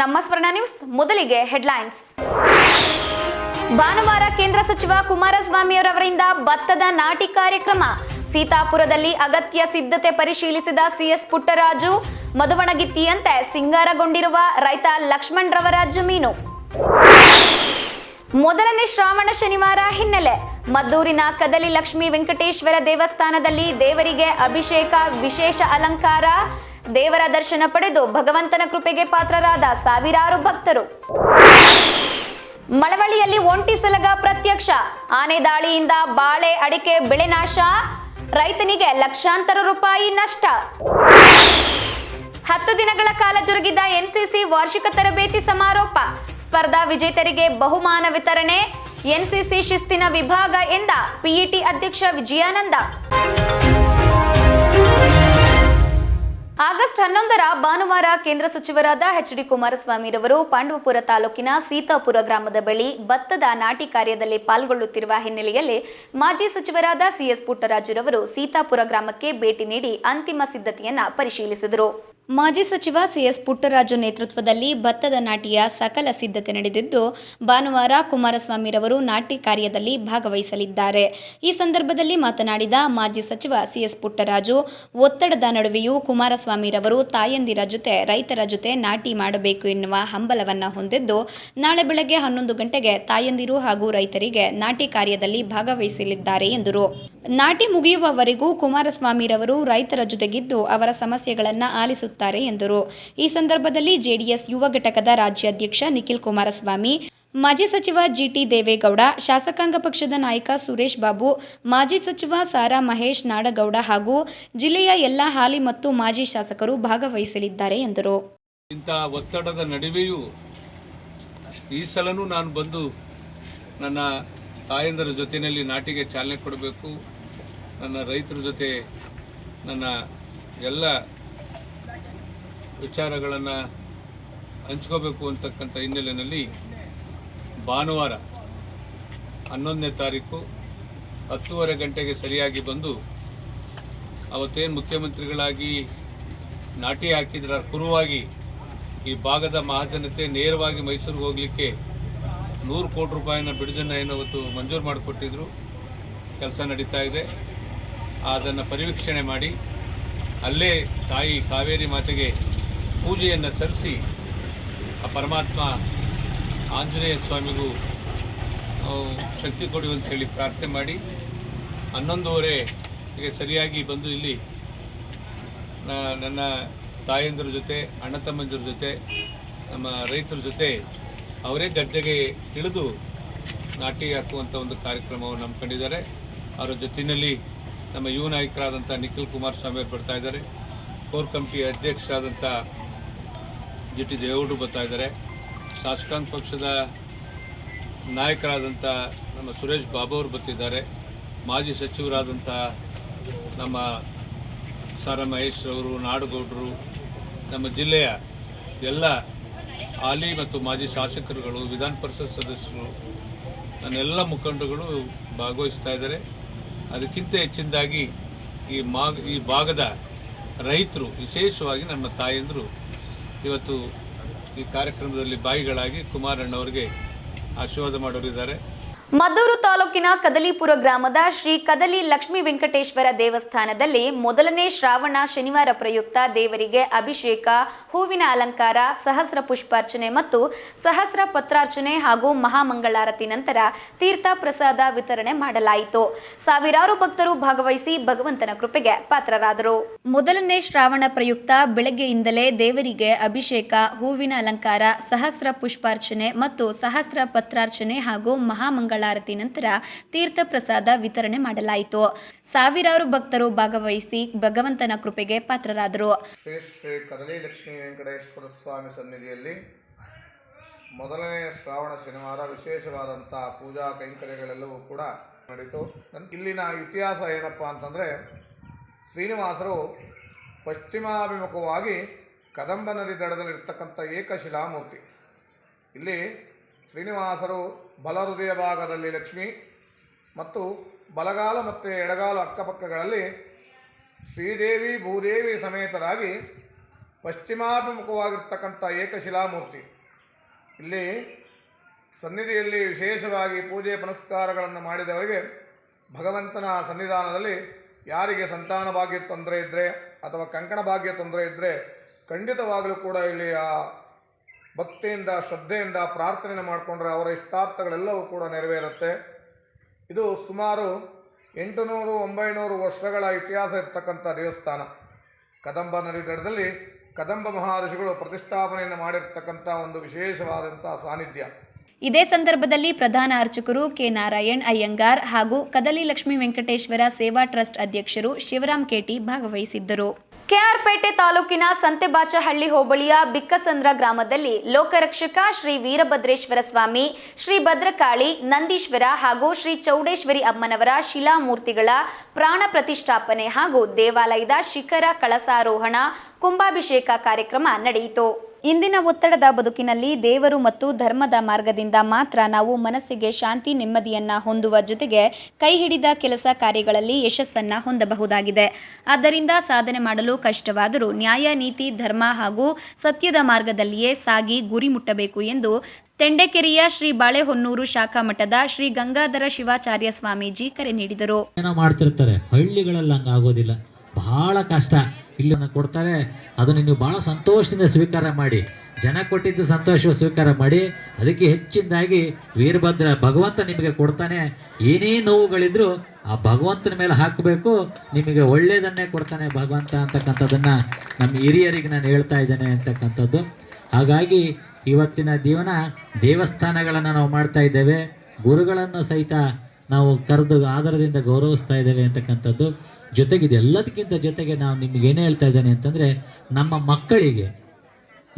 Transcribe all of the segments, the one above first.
ನಮ್ಮ ಸ್ವರ್ಣ ನ್ಯೂಸ್ ಮೊದಲಿಗೆ ಹೆಡ್ಲೈನ್ಸ್. ಭಾನುವಾರ ಕೇಂದ್ರ ಸಚಿವ ಕುಮಾರಸ್ವಾಮಿಯವರವರಿಂದ ಭತ್ತದ ನಾಟಿ ಕಾರ್ಯಕ್ರಮ. ಸೀತಾಪುರದಲ್ಲಿ ಅಗತ್ಯ ಸಿದ್ಧತೆ ಪರಿಶೀಲಿಸಿದ ಸಿಎಸ್ ಪುಟ್ಟರಾಜು ಮದುವಣಗಿತ್ತಿಯಂತೆ ಸಿಂಗಾರಗೊಂಡಿರುವ ರೈತ ಲಕ್ಷ್ಮಣ್ ರವರ ಜಮೀನು ಮೊದಲನೇ ಶ್ರಾವಣ ಶನಿವಾರ ಹಿನ್ನೆಲೆ ಮದ್ದೂರಿನ ಕದಲಿ ಲಕ್ಷ್ಮೀ ವೆಂಕಟೇಶ್ವರ ದೇವಸ್ಥಾನದಲ್ಲಿ ದೇವರಿಗೆ ಅಭಿಷೇಕ ವಿಶೇಷ ಅಲಂಕಾರ. ದೇವರ ದರ್ಶನ ಪಡೆದು ಭಗವಂತನ ಕೃಪೆಗೆ ಪಾತ್ರರಾದ ಸಾವಿರಾರು ಭಕ್ತರು. ಮಳವಳ್ಳಿಯಲ್ಲಿ ಒಂಟಿ ಸಲಗ ಪ್ರತ್ಯಕ್ಷ. ಆನೆ ದಾಳಿಯಿಂದ ಬಾಳೆ ಅಡಿಕೆ ಬೆಳೆ ನಾಶ. ರೈತನಿಗೆ ಲಕ್ಷಾಂತರ ರೂಪಾಯಿ ನಷ್ಟ. ಹತ್ತು ದಿನಗಳ ಕಾಲ ಜರುಗಿದ ಎನ್ಸಿಸಿ ವಾರ್ಷಿಕ ತರಬೇತಿ ಸಮಾರೋಪ. ಸ್ಪರ್ಧಾ ವಿಜೇತರಿಗೆ ಬಹುಮಾನ ವಿತರಣೆ. ಎನ್ಸಿಸಿ ಶಿಸ್ತಿನ ವಿಭಾಗ ಎಂದ ಪಿಇಟಿ ಅಧ್ಯಕ್ಷ ವಿಜಯಾನಂದ. ಆಗಸ್ಟ್ ಹನ್ನೊಂದರ ಭಾನುವಾರ ಕೇಂದ್ರ ಸಚಿವರಾದ ಎಚ್ ಡಿ ಕುಮಾರಸ್ವಾಮಿರವರು ಪಾಂಡವಪುರ ತಾಲೂಕಿನ ಸೀತಾಪುರ ಗ್ರಾಮದ ಬಳಿ ಭತ್ತದ ನಾಟಿ ಕಾರ್ಯದಲ್ಲಿ ಪಾಲ್ಗೊಳ್ಳುತ್ತಿರುವ ಹಿನ್ನೆಲೆಯಲ್ಲಿ ಮಾಜಿ ಸಚಿವರಾದ ಸಿಎಸ್ ಪುಟ್ಟರಾಜುರವರು ಸೀತಾಪುರ ಗ್ರಾಮಕ್ಕೆ ಭೇಟಿ ನೀಡಿ ಅಂತಿಮ ಸಿದ್ಧತೆಯನ್ನ ಪರಿಶೀಲಿಸಿದರು. ಮಾಜಿ ಸಚಿವ ಸಿಎಸ್ ಪುಟ್ಟರಾಜು ನೇತೃತ್ವದಲ್ಲಿ ಭತ್ತದ ನಾಟಿಯ ಸಕಲ ಸಿದ್ಧತೆ ನಡೆದಿದ್ದು, ಭಾನುವಾರ ಕುಮಾರಸ್ವಾಮಿರವರು ನಾಟಿ ಕಾರ್ಯದಲ್ಲಿ ಭಾಗವಹಿಸಲಿದ್ದಾರೆ. ಈ ಸಂದರ್ಭದಲ್ಲಿ ಮಾತನಾಡಿದ ಮಾಜಿ ಸಚಿವ ಸಿಎಸ್ ಪುಟ್ಟರಾಜು, ಒತ್ತಡದ ನಡುವೆಯೂ ಕುಮಾರಸ್ವಾಮಿರವರು ತಾಯಂದಿರ ಜೊತೆ, ರೈತರ ಜೊತೆ ನಾಟಿ ಮಾಡಬೇಕು ಎನ್ನುವ ಹಂಬಲವನ್ನು ಹೊಂದಿದ್ದು, ನಾಳೆ ಬೆಳಗ್ಗೆ ಹನ್ನೊಂದು ಗಂಟೆಗೆ ತಾಯಂದಿರು ಹಾಗೂ ರೈತರಿಗೆ ನಾಟಿ ಕಾರ್ಯದಲ್ಲಿ ಭಾಗವಹಿಸಲಿದ್ದಾರೆ ಎಂದರು. ನಾಟಿ ಮುಗಿಯುವವರೆಗೂ ಕುಮಾರಸ್ವಾಮಿರವರು ರೈತರ ಜೊತೆಗಿದ್ದು ಅವರ ಸಮಸ್ಯೆಗಳನ್ನು ಆಲಿಸುತ್ತಾರೆ ಎಂದರು. ಈ ಸಂದರ್ಭದಲ್ಲಿ ಜೆಡಿಎಸ್ ಯುವ ಘಟಕದ ರಾಜ್ಯಾಧ್ಯಕ್ಷ ನಿಖಿಲ್ ಕುಮಾರಸ್ವಾಮಿ, ಮಾಜಿ ಸಚಿವ ಜಿಟಿ ದೇವೇಗೌಡ, ಶಾಸಕಾಂಗ ಪಕ್ಷದ ನಾಯಕ ಸುರೇಶ್ ಬಾಬು, ಮಾಜಿ ಸಚಿವ ಸಾರಾ ಮಹೇಶ್ ನಾಡಗೌಡ ಹಾಗೂ ಜಿಲ್ಲೆಯ ಎಲ್ಲ ಹಾಲಿ ಮತ್ತು ಮಾಜಿ ಶಾಸಕರು ಭಾಗವಹಿಸಲಿದ್ದಾರೆ ಎಂದರು. ಇಂತಹ ಒತ್ತಡದ ನಡುವೆಯೂ ಈ ಸಲನೂ ನಾನು ಬಂದು ನನ್ನ ತಾಯಂದರ ಜೊತೆಯಲ್ಲಿ ನಾಟಿಗೆ ಚಾಲನೆ ಕೊಡಬೇಕು. ನನ್ನ ರೈತರ ಜೊತೆ ನನ್ನ ಎಲ್ಲ ವಿಚಾರಗಳನ್ನು ಹಂಚ್ಕೋಬೇಕು ಅಂತಕ್ಕಂಥ ಹಿನ್ನೆಲೆಯಲ್ಲಿ ಭಾನುವಾರ ಹನ್ನೊಂದನೇ ತಾರೀಕು ಹತ್ತೂವರೆ ಗಂಟೆಗೆ ಸರಿಯಾಗಿ ಬಂದು ಅವತ್ತೇನು ಮುಖ್ಯಮಂತ್ರಿಗಳಾಗಿ ನಾಟಿ ಹಾಕಿದ್ರ ಕುರುವಾಗಿ ಈ ಭಾಗದ ಮಹಾಜನತೆ ನೇರವಾಗಿ ಮೈಸೂರಿಗೆ ಹೋಗಲಿಕ್ಕೆ ನೂರು ಕೋಟಿ ರೂಪಾಯಿನ ಬಿಡುಜನ್ನು ಏನು ಅವತ್ತು ಮಂಜೂರು ಮಾಡಿಕೊಟ್ಟಿದ್ರು. ಕೆಲಸ ನಡೀತಾ ಇದೆ. ಅದನ್ನು ಪರಿವೀಕ್ಷಣೆ ಮಾಡಿ, ಅಲ್ಲೇ ತಾಯಿ ಕಾವೇರಿ ಮಾತೆಗೆ ಪೂಜೆಯನ್ನು ಸಲ್ಲಿಸಿ, ಆ ಪರಮಾತ್ಮ ಆಂಜನೇಯ ಸ್ವಾಮಿಗೂ ಶಕ್ತಿ ಕೊಡಿ ಅಂತ ಹೇಳಿ ಪ್ರಾರ್ಥನೆ ಮಾಡಿ ಹನ್ನೊಂದುವರೆಗೆ ಸರಿಯಾಗಿ ಬಂದು ಇಲ್ಲಿ ನನ್ನ ತಾಯಂದಿರ ಜೊತೆ, ಅಣ್ಣ ತಮ್ಮಂದಿರ ಜೊತೆ, ನಮ್ಮ ರೈತರ ಜೊತೆ ಅವರೇ ಗದ್ದೆಗೆ ಇಳಿದು ನಾಟಿ ಹಾಕುವಂಥ ಒಂದು ಕಾರ್ಯಕ್ರಮವನ್ನು ಹಮ್ಮಿಕೊಂಡಿದ್ದಾರೆ. ಅವರ ಜೊತೆಯಲ್ಲಿ ನಮ್ಮ ಯುವ ನಾಯಕರಾದಂಥ ನಿಖಿಲ್ ಕುಮಾರಸ್ವಾಮಿ ಅವರು ಬರ್ತಾ ಇದ್ದಾರೆ. ಕೋರ್ ಕಮಿಟಿ ಅಧ್ಯಕ್ಷರಾದಂಥ ಜಿ ಟಿ ದೇವೇಗೌಡರು ಬರ್ತಾ ಇದ್ದಾರೆ. ಶಾಸಕಾಂಗ ಪಕ್ಷದ ನಾಯಕರಾದಂಥ ನಮ್ಮ ಸುರೇಶ್ ಬಾಬು ಅವರು ಬರ್ತಿದ್ದಾರೆ. ಮಾಜಿ ಸಚಿವರಾದಂಥ ನಮ್ಮ ಸಾರ ಮಹೇಶ್ ಅವರು, ನಾಡಗೌಡರು, ನಮ್ಮ ಜಿಲ್ಲೆಯ ಎಲ್ಲ ಹಾಲಿ ಮತ್ತು ಮಾಜಿ ಶಾಸಕರುಗಳು, ವಿಧಾನ ಪರಿಷತ್ ಸದಸ್ಯರು, ನನ್ನೆಲ್ಲ ಮುಖಂಡರುಗಳು ಭಾಗವಹಿಸ್ತಾ ಇದ್ದಾರೆ. ಅದಕ್ಕಿಂತ ಹೆಚ್ಚಿನದಾಗಿ ಈ ಮಾಗ್, ಈ ಭಾಗದ ರೈತರು, ವಿಶೇಷವಾಗಿ ನಮ್ಮ ತಾಯಂದರು, ಇವತ್ತು ಈ ಕಾರ್ಯಕ್ರಮದಲ್ಲಿ ಬಾಯಿಗಳಾಗಿ ಕುಮಾರಣ್ಣವ್ರಿಗೆ ಆಶೀರ್ವಾದ ಮಾಡೋರಿದ್ದಾರೆ. ಮದ್ದೂರು ತಾಲೂಕಿನ ಕದಲಿಪುರ ಗ್ರಾಮದ ಶ್ರೀ ಕದಲಿ ಲಕ್ಷ್ಮೀ ವೆಂಕಟೇಶ್ವರ ದೇವಸ್ಥಾನದಲ್ಲಿ ಮೊದಲನೇ ಶ್ರಾವಣ ಶನಿವಾರ ಪ್ರಯುಕ್ತ ದೇವರಿಗೆ ಅಭಿಷೇಕ, ಹೂವಿನ ಅಲಂಕಾರ, ಸಹಸ್ರ ಪುಷ್ಪಾರ್ಚನೆ ಮತ್ತು ಸಹಸ್ರ ಪತ್ರಾರ್ಚನೆ ಹಾಗೂ ಮಹಾಮಂಗಳಾರತಿ ನಂತರ ತೀರ್ಥ ಪ್ರಸಾದ ವಿತರಣೆ ಮಾಡಲಾಯಿತು. ಸಾವಿರಾರು ಭಕ್ತರು ಭಾಗವಹಿಸಿ ಭಗವಂತನ ಕೃಪೆಗೆ ಪಾತ್ರರಾದರು. ಮೊದಲನೇ ಶ್ರಾವಣ ಪ್ರಯುಕ್ತ ಬೆಳಗ್ಗೆಯಿಂದಲೇ ದೇವರಿಗೆ ಅಭಿಷೇಕ, ಹೂವಿನ ಅಲಂಕಾರ, ಸಹಸ್ರ ಪುಷ್ಪಾರ್ಚನೆ ಮತ್ತು ಸಹಸ್ರ ಪತ್ರಾರ್ಚನೆ ಹಾಗೂ ಮಹಾಮಂಗಳಾರತಿ ನಂತರ ತೀರ್ಥ ಪ್ರಸಾದ ವಿತರಣೆ ಮಾಡಲಾಯಿತು. ಸಾವಿರಾರು ಭಕ್ತರು ಭಾಗವಹಿಸಿ ಭಗವಂತನ ಕೃಪೆಗೆ ಪಾತ್ರರಾದರು. ಶ್ರೀ ಶ್ರೀ ಕದಲಿ ಲಕ್ಷ್ಮೀ ವೆಂಕಟೇಶ್ವರ ಸ್ವಾಮಿ ಸನ್ನಿಧಿಯಲ್ಲಿ ಮೊದಲನೇ ಶ್ರಾವಣ ಶನಿವಾರ ವಿಶೇಷವಾದಂತಹ ಪೂಜಾ ಕೈಂಕರ್ಯಗಳೆಲ್ಲವೂ ಕೂಡ ನಡೀತು. ಇಲ್ಲಿನ ಇತಿಹಾಸ ಏನಪ್ಪ ಅಂತಂದರೆ ಶ್ರೀನಿವಾಸರು ಪಶ್ಚಿಮಾಭಿಮುಖವಾಗಿ ಕದಂಬ ನದಿ ದಡದಲ್ಲಿರ್ತಕ್ಕಂಥ ಏಕಶಿಲಾಮೂರ್ತಿ. ಇಲ್ಲಿ ಶ್ರೀನಿವಾಸರು ಬಲ ಹೃದಯ ಭಾಗದಲ್ಲಿ ಲಕ್ಷ್ಮಿ ಮತ್ತು ಬಲಗಾಲ ಮತ್ತು ಎಡಗಾಲ ಅಕ್ಕಪಕ್ಕಗಳಲ್ಲಿ ಶ್ರೀದೇವಿ, ಭೂದೇವಿ ಸಮೇತರಾಗಿ ಪಶ್ಚಿಮಾಭಿಮುಖವಾಗಿರ್ತಕ್ಕಂಥ ಏಕಶಿಲಾಮೂರ್ತಿ. ಇಲ್ಲಿ ಸನ್ನಿಧಿಯಲ್ಲಿ ವಿಶೇಷವಾಗಿ ಪೂಜೆ ಪುನಸ್ಕಾರಗಳನ್ನು ಮಾಡಿದವರಿಗೆ ಭಗವಂತನ ಸನ್ನಿಧಾನದಲ್ಲಿ ಯಾರಿಗೆ ಸಂತಾನ ಭಾಗ್ಯ ತೊಂದರೆ ಇದ್ದರೆ ಅಥವಾ ಕಂಕಣ ಭಾಗ್ಯ ತೊಂದರೆ ಇದ್ದರೆ ಖಂಡಿತವಾಗಲೂ ಕೂಡ ಇಲ್ಲಿ ಆ ಭಕ್ತಿಯಿಂದ, ಶ್ರದ್ಧೆಯಿಂದ ಪ್ರಾರ್ಥನೆ ಮಾಡಿಕೊಂಡ್ರೆ ಅವರ ಇಷ್ಟಾರ್ಥಗಳೆಲ್ಲವೂ ಕೂಡ ನೆರವೇರುತ್ತೆ. ಇದು ಸುಮಾರು ಎಂಟುನೂರು, ಒಂಬೈನೂರು ವರ್ಷಗಳ ಇತಿಹಾಸ ಇರ್ತಕ್ಕಂಥ ದೇವಸ್ಥಾನ. ಕದಂಬ ನದಿ ದಡದಲ್ಲಿ ಕದಂಬ ಮಹರ್ಷಿಗಳು ಪ್ರತಿಷ್ಠಾಪನೆಯನ್ನು ಮಾಡಿರ್ತಕ್ಕಂಥ ಒಂದು ವಿಶೇಷವಾದಂಥ ಸಾನ್ನಿಧ್ಯ. ಇದೇ ಸಂದರ್ಭದಲ್ಲಿ ಪ್ರಧಾನ ಅರ್ಚಕರು ಕೆ ನಾರಾಯಣ್, ಅಯ್ಯಂಗಾರ್ ಹಾಗೂ ಕದಲಿ ಲಕ್ಷ್ಮೀ ವೆಂಕಟೇಶ್ವರ ಸೇವಾ ಟ್ರಸ್ಟ್ ಅಧ್ಯಕ್ಷರು ಶಿವರಾಮ್ ಕೇಟಿ ಭಾಗವಹಿಸಿದ್ದರು. ಕೆಆರ್ಪೇಟೆ ತಾಲೂಕಿನ ಸಂತೆಬಾಚಹಳ್ಳಿ ಹೋಬಳಿಯ ಬಿಕ್ಕಸಂದ್ರ ಗ್ರಾಮದಲ್ಲಿ ಲೋಕರಕ್ಷಕ ಶ್ರೀ ವೀರಭದ್ರೇಶ್ವರ ಸ್ವಾಮಿ, ಶ್ರೀ ಭದ್ರಕಾಳಿ ನಂದೀಶ್ವರ ಹಾಗೂ ಶ್ರೀ ಚೌಡೇಶ್ವರಿ ಅಮ್ಮನವರ ಶಿಲಾಮೂರ್ತಿಗಳ ಪ್ರಾಣ ಪ್ರತಿಷ್ಠಾಪನೆ ಹಾಗೂ ದೇವಾಲಯದ ಶಿಖರ ಕಳಸಾರೋಹಣ, ಕುಂಭಾಭಿಷೇಕ ಕಾರ್ಯಕ್ರಮ ನಡೆಯಿತು. ಇಂದಿನ ಒತ್ತಡದ ಬದುಕಿನಲ್ಲಿ ದೇವರು ಮತ್ತು ಧರ್ಮದ ಮಾರ್ಗದಿಂದ ಮಾತ್ರ ನಾವು ಮನಸ್ಸಿಗೆ ಶಾಂತಿ, ನೆಮ್ಮದಿಯನ್ನ ಹೊಂದುವ ಜೊತೆಗೆ ಕೈ ಹಿಡಿದ ಕೆಲಸ ಕಾರ್ಯಗಳಲ್ಲಿ ಯಶಸ್ಸನ್ನ ಹೊಂದಬಹುದಾಗಿದೆ. ಆದ್ದರಿಂದ ಸಾಧನೆ ಮಾಡಲು ಕಷ್ಟವಾದರೂ ನ್ಯಾಯ, ನೀತಿ, ಧರ್ಮ ಹಾಗೂ ಸತ್ಯದ ಮಾರ್ಗದಲ್ಲಿಯೇ ಸಾಗಿ ಗುರಿ ಮುಟ್ಟಬೇಕು ಎಂದು ತೆಂಡೆಕೆರೆಯ ಶ್ರೀ ಬಾಳೆಹೊನ್ನೂರು ಶಾಖಾ ಮಠದ ಶ್ರೀ ಗಂಗಾಧರ ಶಿವಾಚಾರ್ಯ ಸ್ವಾಮೀಜಿ ಕರೆ ನೀಡಿದರು. ಬಹಳ ಕಷ್ಟ. ಇಲ್ಲಿ ಕೊಡ್ತಾರೆ. ಅದನ್ನು ನೀವು ಭಾಳ ಸಂತೋಷದಿಂದ ಸ್ವೀಕಾರ ಮಾಡಿ. ಜನ ಕೊಟ್ಟಿದ್ದು ಸಂತೋಷ ಸ್ವೀಕಾರ ಮಾಡಿ. ಅದಕ್ಕೆ ಹೆಚ್ಚಿನದಾಗಿ ವೀರಭದ್ರ ಭಗವಂತ ನಿಮಗೆ ಕೊಡ್ತಾನೆ. ಏನೇ ನೋವುಗಳಿದ್ರು ಆ ಭಗವಂತನ ಮೇಲೆ ಹಾಕಬೇಕು. ನಿಮಗೆ ಒಳ್ಳೆಯದನ್ನೇ ಕೊಡ್ತಾನೆ ಭಗವಂತ ಅಂತಕ್ಕಂಥದ್ದನ್ನು ನಮ್ಮ ಹಿರಿಯರಿಗೆ ನಾನು ಹೇಳ್ತಾ ಇದ್ದೇನೆ ಅಂತಕ್ಕಂಥದ್ದು. ಹಾಗಾಗಿ ಇವತ್ತಿನ ಜೀವನ ದೇವಸ್ಥಾನಗಳನ್ನು ನಾವು ಮಾಡ್ತಾ ಇದ್ದೇವೆ. ಗುರುಗಳನ್ನು ಸಹಿತ ನಾವು ಕರೆದು ಆಧಾರದಿಂದ ಗೌರವಿಸ್ತಾ ಇದ್ದೇವೆ ಅಂತಕ್ಕಂಥದ್ದು. ಜೊತೆಗೆ ಇದೆಲ್ಲದಕ್ಕಿಂತ ಜೊತೆಗೆ ನಾವು ನಿಮ್ಗೆ ಏನು ಹೇಳ್ತಾ ಇದ್ದೇನೆ ಅಂತಂದರೆ, ನಮ್ಮ ಮಕ್ಕಳಿಗೆ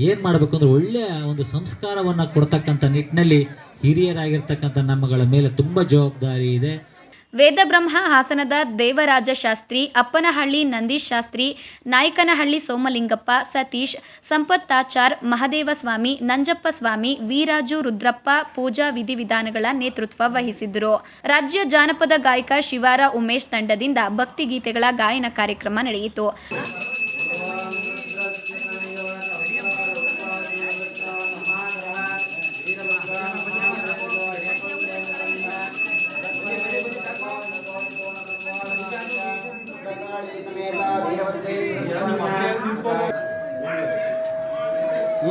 ಏನು ಮಾಡಬೇಕು ಅಂದ್ರೆ ಒಳ್ಳೆಯ ಒಂದು ಸಂಸ್ಕಾರವನ್ನು ಕೊಡ್ತಕ್ಕಂಥ ನಿಟ್ಟಿನಲ್ಲಿ ಹಿರಿಯರಾಗಿರ್ತಕ್ಕಂಥ ನಮ್ಮಗಳ ಮೇಲೆ ತುಂಬ ಜವಾಬ್ದಾರಿ ಇದೆ. ವೇದಬ್ರಹ್ಮ ಹಾಸನದ ದೇವರಾಜ ಶಾಸ್ತ್ರಿ ಅಪ್ಪನಹಳ್ಳಿ ನಂದೀಶ್ ಶಾಸ್ತ್ರಿ ನಾಯಕನಹಳ್ಳಿ ಸೋಮಲಿಂಗಪ್ಪ, ಸತೀಶ್, ಸಂಪತ್ತಾಚಾರ್, ಮಹದೇವಸ್ವಾಮಿ ನಂಜಪ್ಪ ಸ್ವಾಮಿ ವೀರಾಜು ರುದ್ರಪ್ಪ ಪೂಜಾ ವಿಧಿವಿಧಾನಗಳ ನೇತೃತ್ವ ವಹಿಸಿದ್ದರು. ರಾಜ್ಯ ಜಾನಪದ ಗಾಯಕ ಶಿವಾರ ಉಮೇಶ್ ತಂಡದಿಂದ ಭಕ್ತಿಗೀತೆಗಳ ಗಾಯನ ಕಾರ್ಯಕ್ರಮ ನಡೆಯಿತು.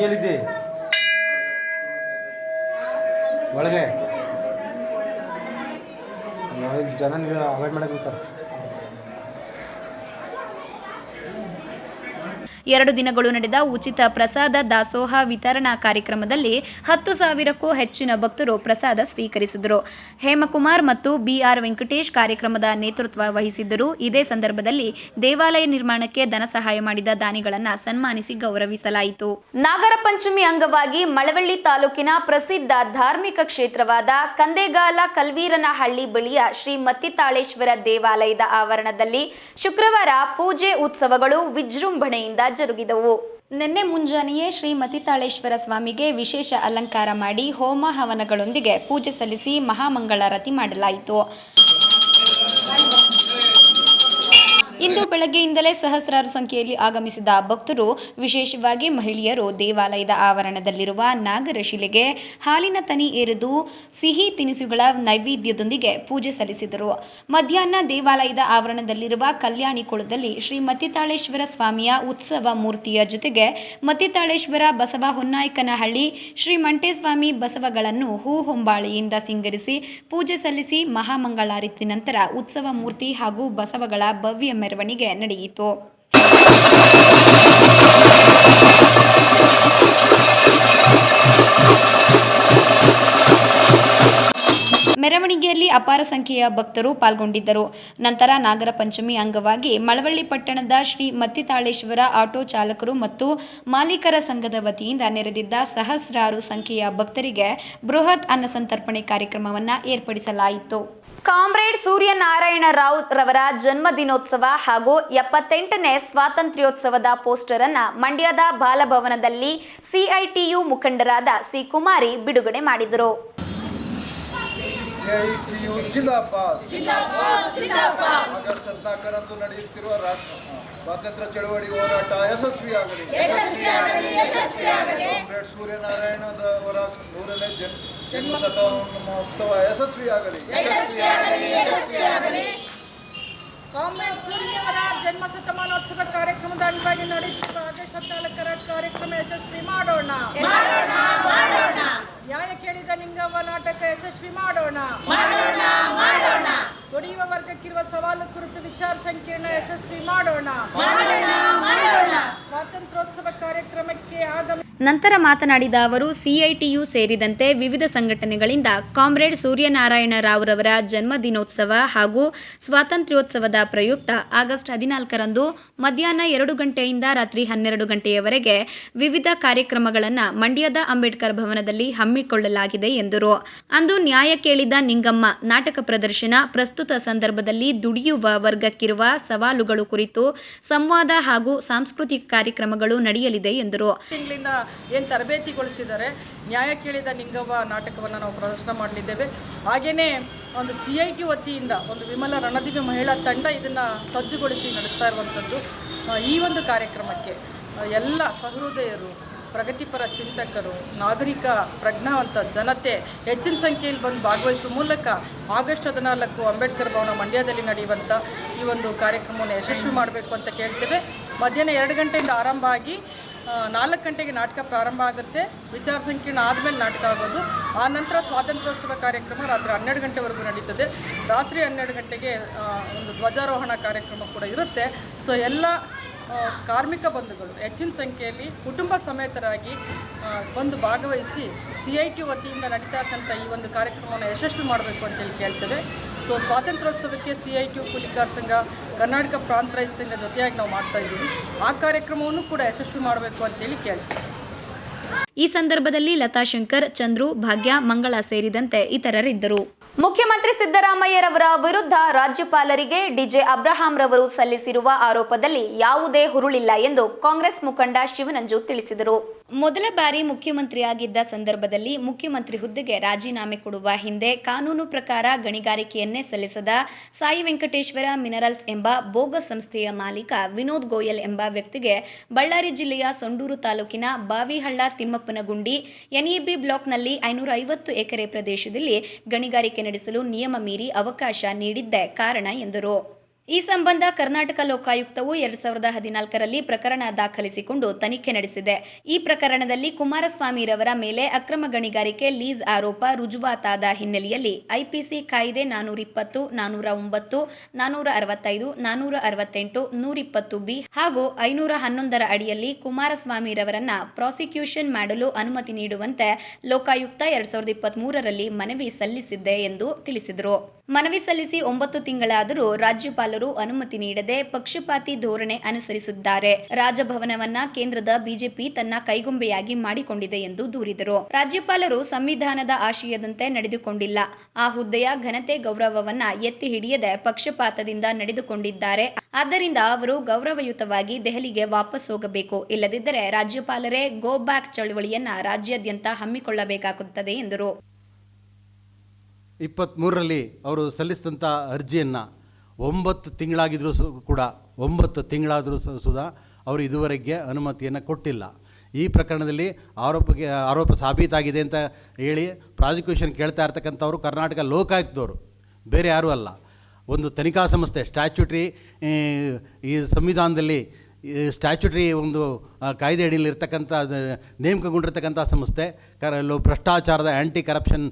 ಎಲ್ಲಿದ್ದಿ ಒಳಗೆ. ಜನ ಅವಾಯ್ಡ್ ಮಾಡಕ್ಕೆ ಸರ್. ಎರಡು ದಿನಗಳು ನಡೆದ ಉಚಿತ ಪ್ರಸಾದ ದಾಸೋಹ ವಿತರಣಾ ಕಾರ್ಯಕ್ರಮದಲ್ಲಿ ಹತ್ತು ಸಾವಿರಕ್ಕೂ ಹೆಚ್ಚಿನ ಭಕ್ತರು ಪ್ರಸಾದ ಸ್ವೀಕರಿಸಿದರು. ಹೇಮಕುಮಾರ್ ಮತ್ತು ಬಿಆರ್ ವೆಂಕಟೇಶ್ ಕಾರ್ಯಕ್ರಮದ ನೇತೃತ್ವ ವಹಿಸಿದ್ದರು. ಇದೇ ಸಂದರ್ಭದಲ್ಲಿ ದೇವಾಲಯ ನಿರ್ಮಾಣಕ್ಕೆ ಧನ ಸಹಾಯ ಮಾಡಿದ ದಾನಿಗಳನ್ನು ಸನ್ಮಾನಿಸಿ ಗೌರವಿಸಲಾಯಿತು. ನಾಗರ ಪಂಚಮಿ ಅಂಗವಾಗಿ ಮಳವಳ್ಳಿ ತಾಲೂಕಿನ ಪ್ರಸಿದ್ಧ ಧಾರ್ಮಿಕ ಕ್ಷೇತ್ರವಾದ ಕಂದೇಗಾಲ ಕಲ್ವೀರನಹಳ್ಳಿ ಬಳಿಯ ಶ್ರೀ ಮತ್ತಿತಾಳೇಶ್ವರ ದೇವಾಲಯದ ಆವರಣದಲ್ಲಿ ಶುಕ್ರವಾರ ಪೂಜೆ ಉತ್ಸವಗಳು ವಿಜೃಂಭಣೆಯಿಂದ ಜರುಗಿದವು ನಿನ್ನೆ ಮುಂಜಾನೆಯೇ ಶ್ರೀ ಮತಿತಾಳೇಶ್ವರ ಸ್ವಾಮಿಗೆ ವಿಶೇಷ ಅಲಂಕಾರ ಮಾಡಿ ಹೋಮ ಹವನಗಳೊಂದಿಗೆ ಪೂಜೆ ಸಲ್ಲಿಸಿ ಮಹಾಮಂಗಳಾರತಿ ಮಾಡಲಾಯಿತು. ಇಂದು ಬೆಳಗ್ಗೆಯಿಂದಲೇ ಸಹಸ್ರಾರು ಸಂಖ್ಯೆಯಲ್ಲಿ ಆಗಮಿಸಿದ ಭಕ್ತರು, ವಿಶೇಷವಾಗಿ ಮಹಿಳೆಯರು, ದೇವಾಲಯದ ಆವರಣದಲ್ಲಿರುವ ನಾಗರಶಿಲೆಗೆ ಹಾಲಿನ ತನಿ ಎರೆದು ಸಿಹಿ ತಿನಿಸುಗಳ ನೈವೇದ್ಯದೊಂದಿಗೆ ಪೂಜೆ ಸಲ್ಲಿಸಿದರು. ಮಧ್ಯಾಹ್ನ ದೇವಾಲಯದ ಆವರಣದಲ್ಲಿರುವ ಕಲ್ಯಾಣಿ ಕುಳದಲ್ಲಿ ಶ್ರೀ ಮತ್ತಿತಾಳೇಶ್ವರ ಸ್ವಾಮಿಯ ಉತ್ಸವ ಮೂರ್ತಿಯ ಜೊತೆಗೆ ಮತ್ತಿತಾಳೇಶ್ವರ ಬಸವ ಹೊನ್ನಾಯಕನಹಳ್ಳಿ ಶ್ರೀ ಮಂಟೇಸ್ವಾಮಿ ಬಸವಗಳನ್ನು ಹೂ ಹೊಂಬಾಳೆಯಿಂದ ಸಿಂಗರಿಸಿ ಪೂಜೆ ಸಲ್ಲಿಸಿ ಮಹಾಮಂಗಳಾರತಿ ನಂತರ ಉತ್ಸವ ಮೂರ್ತಿ ಹಾಗೂ ಬಸವಗಳ ಭವ್ಯ ಮೆರವಣಿಗೆ ನಡೆಯಿತು. ಮೆರವಣಿಗೆಯಲ್ಲಿ ಅಪಾರ ಸಂಖ್ಯೆಯ ಭಕ್ತರು ಪಾಲ್ಗೊಂಡಿದ್ದರು. ನಂತರ ನಾಗರ ಪಂಚಮಿ ಅಂಗವಾಗಿ ಮಳವಳ್ಳಿ ಪಟ್ಟಣದ ಶ್ರೀ ಮತ್ತಿತಾಳೇಶ್ವರ ಆಟೋ ಚಾಲಕರು ಮತ್ತು ಮಾಲೀಕರ ಸಂಘದ ವತಿಯಿಂದ ನೆರೆದಿದ್ದ ಸಹಸ್ರಾರು ಸಂಖ್ಯೆಯ ಭಕ್ತರಿಗೆ ಬೃಹತ್ ಅನ್ನಸಂತರ್ಪಣೆ ಕಾರ್ಯಕ್ರಮವನ್ನು ಏರ್ಪಡಿಸಲಾಯಿತು. ಕಾಮ್ರೇಡ್ ಸೂರ್ಯನಾರಾಯಣ ರಾವ್ ರವರ ಜನ್ಮ ದಿನೋತ್ಸವ ಹಾಗೂ ಎಪ್ಪತ್ತೆಂಟನೇ ಸ್ವಾತಂತ್ರ್ಯೋತ್ಸವದ ಪೋಸ್ಟರ್ ಅನ್ನ ಮಂಡ್ಯದ ಬಾಲಭವನದಲ್ಲಿ ಸಿಐಟಿಯು ಮುಖಂಡರಾದ ಸಿ ಕುಮಾರಿ ಬಿಡುಗಡೆ ಮಾಡಿದರು. ಸಿಐಟಿಯು ಜಿಂದಾಬಾದ್. ಆಗಸ್ಟ್ ಹದಿನಾಲ್ಕರಂದು ನಡೆಯುತ್ತಿರುವ ರಾಷ್ಟ್ರ ಸ್ವಾತಂತ್ರ್ಯ ಚಳವಳಿ ಹೋರಾಟ ಯಶಸ್ವಿಯಾಗಲಿ. ಕಾಮ್ರೇಡ್ ಸೂರ್ಯನಾರಾಯಣದವರ ನೂರನೇ ಜನ್ಮ ಜನ್ಮ ಶತಮಾನೋತ್ಸವ ಯಶಸ್ವಿಯಾಗಲಿ. ಕಾಮ್ರೇಡ್ ಸೂರ್ಯವರ ಜನ್ಮ ಶತಮಾನೋತ್ಸವ ಕಾರ್ಯಕ್ರಮದ ಅಂಗವಾಗಿ ನಡೆಯುತ್ತಿರುವ ಆಗಸ್ಟ್ ಹದಿನಾಲ್ಕರ ಕಾರ್ಯಕ್ರಮ ಯಶಸ್ವಿ ಮಾಡೋಣ. ನ್ಯಾಯ ಕೇಳಿದ ನಿಂಗವ್ವ ನಾಟಕ ಯಶಸ್ವಿ ಮಾಡೋಣ. ದುಡಿಯುವ ವರ್ಗಕ್ಕಿರುವ ಸವಾಲು ಕುರಿತು ವಿಚಾರ ಸಂಕಿರಣ ಯಶಸ್ವಿ ಮಾಡೋಣ. ಸ್ವಾತಂತ್ರ್ಯೋತ್ಸವ ಕಾರ್ಯಕ್ರಮಕ್ಕೆ ಆಗಮ ನಂತರ ಮಾತನಾಡಿದ ಅವರು, ಸಿಐಟಿಯು ಸೇರಿದಂತೆ ವಿವಿಧ ಸಂಘಟನೆಗಳಿಂದ ಕಾಮ್ರೇಡ್ ಸೂರ್ಯನಾರಾಯಣ ರಾವ್ರವರ ಜನ್ಮದಿನೋತ್ಸವ ಹಾಗೂ ಸ್ವಾತಂತ್ರ್ಯೋತ್ಸವದ ಪ್ರಯುಕ್ತ ಆಗಸ್ಟ್ ಹದಿನಾಲ್ಕರಂದು ಮಧ್ಯಾಹ್ನ ಎರಡು ಗಂಟೆಯಿಂದ ರಾತ್ರಿ ಹನ್ನೆರಡು ಗಂಟೆಯವರೆಗೆ ವಿವಿಧ ಕಾರ್ಯಕ್ರಮಗಳನ್ನು ಮಂಡ್ಯದ ಅಂಬೇಡ್ಕರ್ ಭವನದಲ್ಲಿ ಹಮ್ಮಿಕೊಳ್ಳಲಾಗಿದೆ ಎಂದರು. ಅಂದು ನ್ಯಾಯ ಕೇಳಿದ ನಿಂಗಮ್ಮ ನಾಟಕ ಪ್ರದರ್ಶನ ಪ್ರಸ್ತುತ ಸಂದರ್ಭದಲ್ಲಿ ದುಡಿಯುವ ವರ್ಗಕ್ಕಿರುವ ಸವಾಲುಗಳು ಕುರಿತು ಸಂವಾದ ಹಾಗೂ ಸಾಂಸ್ಕೃತಿಕ ಕಾರ್ಯಕ್ರಮಗಳು ನಡೆಯಲಿದೆ ಎಂದರು. ಏನು ತರಬೇತಿಗೊಳಿಸಿದ್ದಾರೆ? ನ್ಯಾಯ ಕೇಳಿದ ನಿಂಗವ್ವ ನಾಟಕವನ್ನು ನಾವು ಪ್ರದರ್ಶನ ಮಾಡಲಿದ್ದೇವೆ. ಹಾಗೆಯೇ ಒಂದು ಸಿ ಐ ಟಿ ವತಿಯಿಂದ ಒಂದು ವಿಮಲ ರಣದಿವಿ ಮಹಿಳಾ ತಂಡ ಇದನ್ನು ಸಜ್ಜುಗೊಳಿಸಿ ನಡೆಸ್ತಾ ಇರುವಂಥದ್ದು ಈ ಒಂದು ಕಾರ್ಯಕ್ರಮಕ್ಕೆ ಎಲ್ಲ ಸಹೃದಯರು ಪ್ರಗತಿಪರ ಚಿಂತಕರು, ನಾಗರಿಕ ಪ್ರಜ್ಞಾವಂತ ಜನತೆ ಹೆಚ್ಚಿನ ಸಂಖ್ಯೆಯಲ್ಲಿ ಬಂದು ಭಾಗವಹಿಸುವ ಮೂಲಕ ಆಗಸ್ಟ್ ಹದಿನಾಲ್ಕು ಅಂಬೇಡ್ಕರ್ ಭವನ ಮಂಡ್ಯದಲ್ಲಿ ನಡೆಯುವಂಥ ಈ ಒಂದು ಕಾರ್ಯಕ್ರಮವನ್ನು ಯಶಸ್ವಿ ಮಾಡಬೇಕು ಅಂತ ಕೇಳ್ತೇವೆ. ಮಧ್ಯಾಹ್ನ ಎರಡು ಗಂಟೆಯಿಂದ ಆರಂಭ ಆಗಿ ನಾಲ್ಕು ಗಂಟೆಗೆ ನಾಟಕ ಪ್ರಾರಂಭ ಆಗುತ್ತೆ. ವಿಚಾರ ಸಂಕೀರ್ಣ ಆದಮೇಲೆ ನಾಟಕ ಆಗೋದು. ಆ ನಂತರ ಸ್ವಾತಂತ್ರ್ಯೋತ್ಸವ ಕಾರ್ಯಕ್ರಮ ರಾತ್ರಿ ಹನ್ನೆರಡು ಗಂಟೆವರೆಗೂ ನಡೀತದೆ. ರಾತ್ರಿ ಹನ್ನೆರಡು ಗಂಟೆಗೆ ಒಂದು ಧ್ವಜಾರೋಹಣ ಕಾರ್ಯಕ್ರಮ ಕೂಡ ಇರುತ್ತೆ. ಸೊ ಎಲ್ಲ ಕಾರ್ಮಿಕ ಬಂಧುಗಳು ಹೆಚ್ಚಿನ ಸಂಖ್ಯೆಯಲ್ಲಿ ಕುಟುಂಬ ಸಮೇತರಾಗಿ ಬಂದು ಭಾಗವಹಿಸಿ ಸಿ ಐ ಟಿ ವತಿಯಿಂದ ನಡೀತಾ ಈ ಒಂದು ಕಾರ್ಯಕ್ರಮವನ್ನು ಯಶಸ್ವಿ ಮಾಡಬೇಕು ಅಂತೇಳಿ ಕೇಳ್ತೇವೆ. ಸೊ, ಸ್ವಾತಂತ್ರ್ಯೋತ್ಸವಕ್ಕೆ ಸಿ ಐ ಟಿ ಕೂಲಿಕಾರ್ ಸಂಘ ಕರ್ನಾಟಕ ಪ್ರಾಂತ ರೈತ ಸಂಘ ಜೊತೆಯಾಗಿ ನಾವು ಮಾಡ್ತಾ ಇದ್ದೀವಿ. ಆ ಕಾರ್ಯಕ್ರಮವನ್ನು ಕೂಡ ಯಶಸ್ವಿ ಮಾಡಬೇಕು ಅಂತೇಳಿ ಕೇಳ್ತೀವಿ. ಈ ಸಂದರ್ಭದಲ್ಲಿ ಲತಾ ಶಂಕರ್ ಚಂದ್ರು, ಭಾಗ್ಯ, ಮಂಗಳ ಸೇರಿದಂತೆ ಇತರರಿದ್ದರು. ಮುಖ್ಯಮಂತ್ರಿ ಸಿದ್ದರಾಮಯ್ಯರವರ ವಿರುದ್ಧ ರಾಜ್ಯಪಾಲರಿಗೆ ಡಿಜೆ ಅಬ್ರಹಾಂ ರವರು ಸಲ್ಲಿಸಿರುವ ಆರೋಪದಲ್ಲಿ ಯಾವುದೇ ಹುರುಳಿಲ್ಲ ಎಂದು ಕಾಂಗ್ರೆಸ್ ಮುಖಂಡ ಶಿವನಂಜು ತಿಳಿಸಿದರು. ಮೊದಲ ಬಾರಿ ಮುಖ್ಯಮಂತ್ರಿಯಾಗಿದ್ದ ಸಂದರ್ಭದಲ್ಲಿ ಮುಖ್ಯಮಂತ್ರಿ ಹುದ್ದೆಗೆ ರಾಜೀನಾಮೆ ಕೊಡುವ ಹಿಂದೆ ಕಾನೂನು ಪ್ರಕಾರ ಗಣಿಗಾರಿಕೆಯನ್ನೇ ಸಲ್ಲಿಸದ ಸಾಯಿ ವೆಂಕಟೇಶ್ವರ ಮಿನರಲ್ಸ್ ಎಂಬ ಬೋಗಸ್ ಸಂಸ್ಥೆಯ ಮಾಲೀಕ ವಿನೋದ್ ಗೋಯಲ್ ಎಂಬ ವ್ಯಕ್ತಿಗೆ ಬಳ್ಳಾರಿ ಜಿಲ್ಲೆಯ ಸೊಂಡೂರು ತಾಲೂಕಿನ ಬಾವಿಹಳ್ಳ ತಿಮ್ಮಪ್ಪನಗುಂಡಿ, ಎನ್ಇಬಿ ಬ್ಲಾಕ್ನಲ್ಲಿ ಐನೂರ ಐವತ್ತು ಎಕರೆ ಪ್ರದೇಶದಲ್ಲಿ ಗಣಿಗಾರಿಕೆ ನಡೆಸಲು ನಿಯಮ ಮೀರಿ ಅವಕಾಶ ನೀಡಿದ್ದೇ ಕಾರಣ ಎಂದರು. ಈ ಸಂಬಂಧ ಕರ್ನಾಟಕ ಲೋಕಾಯುಕ್ತವು ಎರಡ್ ಸಾವಿರದ ಹದಿನಾಲ್ಕರಲ್ಲಿ ಪ್ರಕರಣ ದಾಖಲಿಸಿಕೊಂಡು ತನಿಖೆ ನಡೆಸಿದೆ. ಈ ಪ್ರಕರಣದಲ್ಲಿ ಕುಮಾರಸ್ವಾಮಿರವರ ಮೇಲೆ ಅಕ್ರಮ ಗಣಿಗಾರಿಕೆ ಲೀಸ್ ಆರೋಪ ರುಜುವಾತಾದ ಹಿನ್ನೆಲೆಯಲ್ಲಿ ಐಪಿಸಿ ಕಾಯ್ದೆ ನಾನೂರ ಇಪ್ಪತ್ತು, ನಾನೂರ ಒಂಬತ್ತು, ನಾನೂರ ಅರವತ್ತೈದು, ನಾನೂರ ಅರವತ್ತೆಂಟು ನೂರಿಪ್ಪತ್ತು ಬಿ ಹಾಗೂ ಐನೂರ ಹನ್ನೊಂದರ ಅಡಿಯಲ್ಲಿ ಕುಮಾರಸ್ವಾಮಿರವರನ್ನ ಪ್ರಾಸಿಕ್ಯೂಷನ್ ಮಾಡಲು ಅನುಮತಿ ನೀಡುವಂತೆ ಲೋಕಾಯುಕ್ತ ಎರಡ್ ಸಾವಿರದ ಇಪ್ಪತ್ತ್ ಮನವಿ ಸಲ್ಲಿಸಿದ್ದೆ ಎಂದು ತಿಳಿಸಿದರು. ಮನವಿ ಸಲ್ಲಿಸಿ ಒಂಬತ್ತು ತಿಂಗಳಾದರೂ ರಾಜ್ಯಪಾಲರು ಅನುಮತಿ ನೀಡದೆ ಪಕ್ಷಪಾತಿ ಧೋರಣೆ ಅನುಸರಿಸಿದ್ದಾರೆ ರಾಜಭವನವನ್ನ ಕೇಂದ್ರದ ಬಿಜೆಪಿ ತನ್ನ ಕೈಗೊಂಬೆಯಾಗಿ ಮಾಡಿಕೊಂಡಿದೆ ಎಂದು ದೂರಿದರು. ರಾಜ್ಯಪಾಲರು ಸಂವಿಧಾನದ ಆಶಯದಂತೆ ನಡೆದುಕೊಂಡಿಲ್ಲ. ಆ ಹುದ್ದೆಯ ಘನತೆ ಗೌರವವನ್ನ ಎತ್ತಿ ಹಿಡಿಯದೆ ಪಕ್ಷಪಾತದಿಂದ ನಡೆದುಕೊಂಡಿದ್ದಾರೆ. ಆದ್ದರಿಂದ ಅವರು ಗೌರವಯುತವಾಗಿ ದೆಹಲಿಗೆ ವಾಪಸ್ ಹೋಗಬೇಕು. ಇಲ್ಲದಿದ್ದರೆ ರಾಜ್ಯಪಾಲರೇ ಗೋ ಬ್ಯಾಕ್ ಚಳವಳಿಯನ್ನ ರಾಜ್ಯಾದ್ಯಂತ ಹಮ್ಮಿಕೊಳ್ಳಬೇಕಾಗುತ್ತದೆ ಎಂದರು. ಇಪ್ಪತ್ತ್ಮೂರರಲ್ಲಿ ಅವರು ಸಲ್ಲಿಸಿದಂಥ ಅರ್ಜಿಯನ್ನು ಒಂಬತ್ತು ತಿಂಗಳಾಗಿದ್ದರೂ ಸು, ಕೂಡ ಒಂಬತ್ತು ತಿಂಗಳಾದರೂ ಸುದಾ ಅವರು ಇದುವರೆಗೆ ಅನುಮತಿಯನ್ನು ಕೊಟ್ಟಿಲ್ಲ. ಈ ಪ್ರಕರಣದಲ್ಲಿ ಆರೋಪಕ್ಕೆ ಆರೋಪ ಸಾಬೀತಾಗಿದೆ ಅಂತ ಹೇಳಿ ಪ್ರಾಸಿಕ್ಯೂಷನ್ ಕೇಳ್ತಾ ಇರ್ತಕ್ಕಂಥವ್ರು ಕರ್ನಾಟಕ ಲೋಕಾಯುಕ್ತದವರು ಬೇರೆ ಯಾರೂ ಅಲ್ಲ. ಒಂದು ತನಿಖಾ ಸಂಸ್ಥೆ, ಸ್ಟ್ಯಾಚ್ಯುಟ್ರಿ ಈ ಸಂವಿಧಾನದಲ್ಲಿ ಸ್ಟ್ಯಾಚ್ಯುಟರಿ ಒಂದು ಕಾಯ್ದೆ ಅಡಿಯಲ್ಲಿ ಇರ್ತಕ್ಕಂಥ ಅದು ನೇಮಕಗೊಂಡಿರ್ತಕ್ಕಂಥ ಸಂಸ್ಥೆ ಕರ ಲೋ ಭ್ರಷ್ಟಾಚಾರದ ಆ್ಯಂಟಿ ಕರಪ್ಷನ್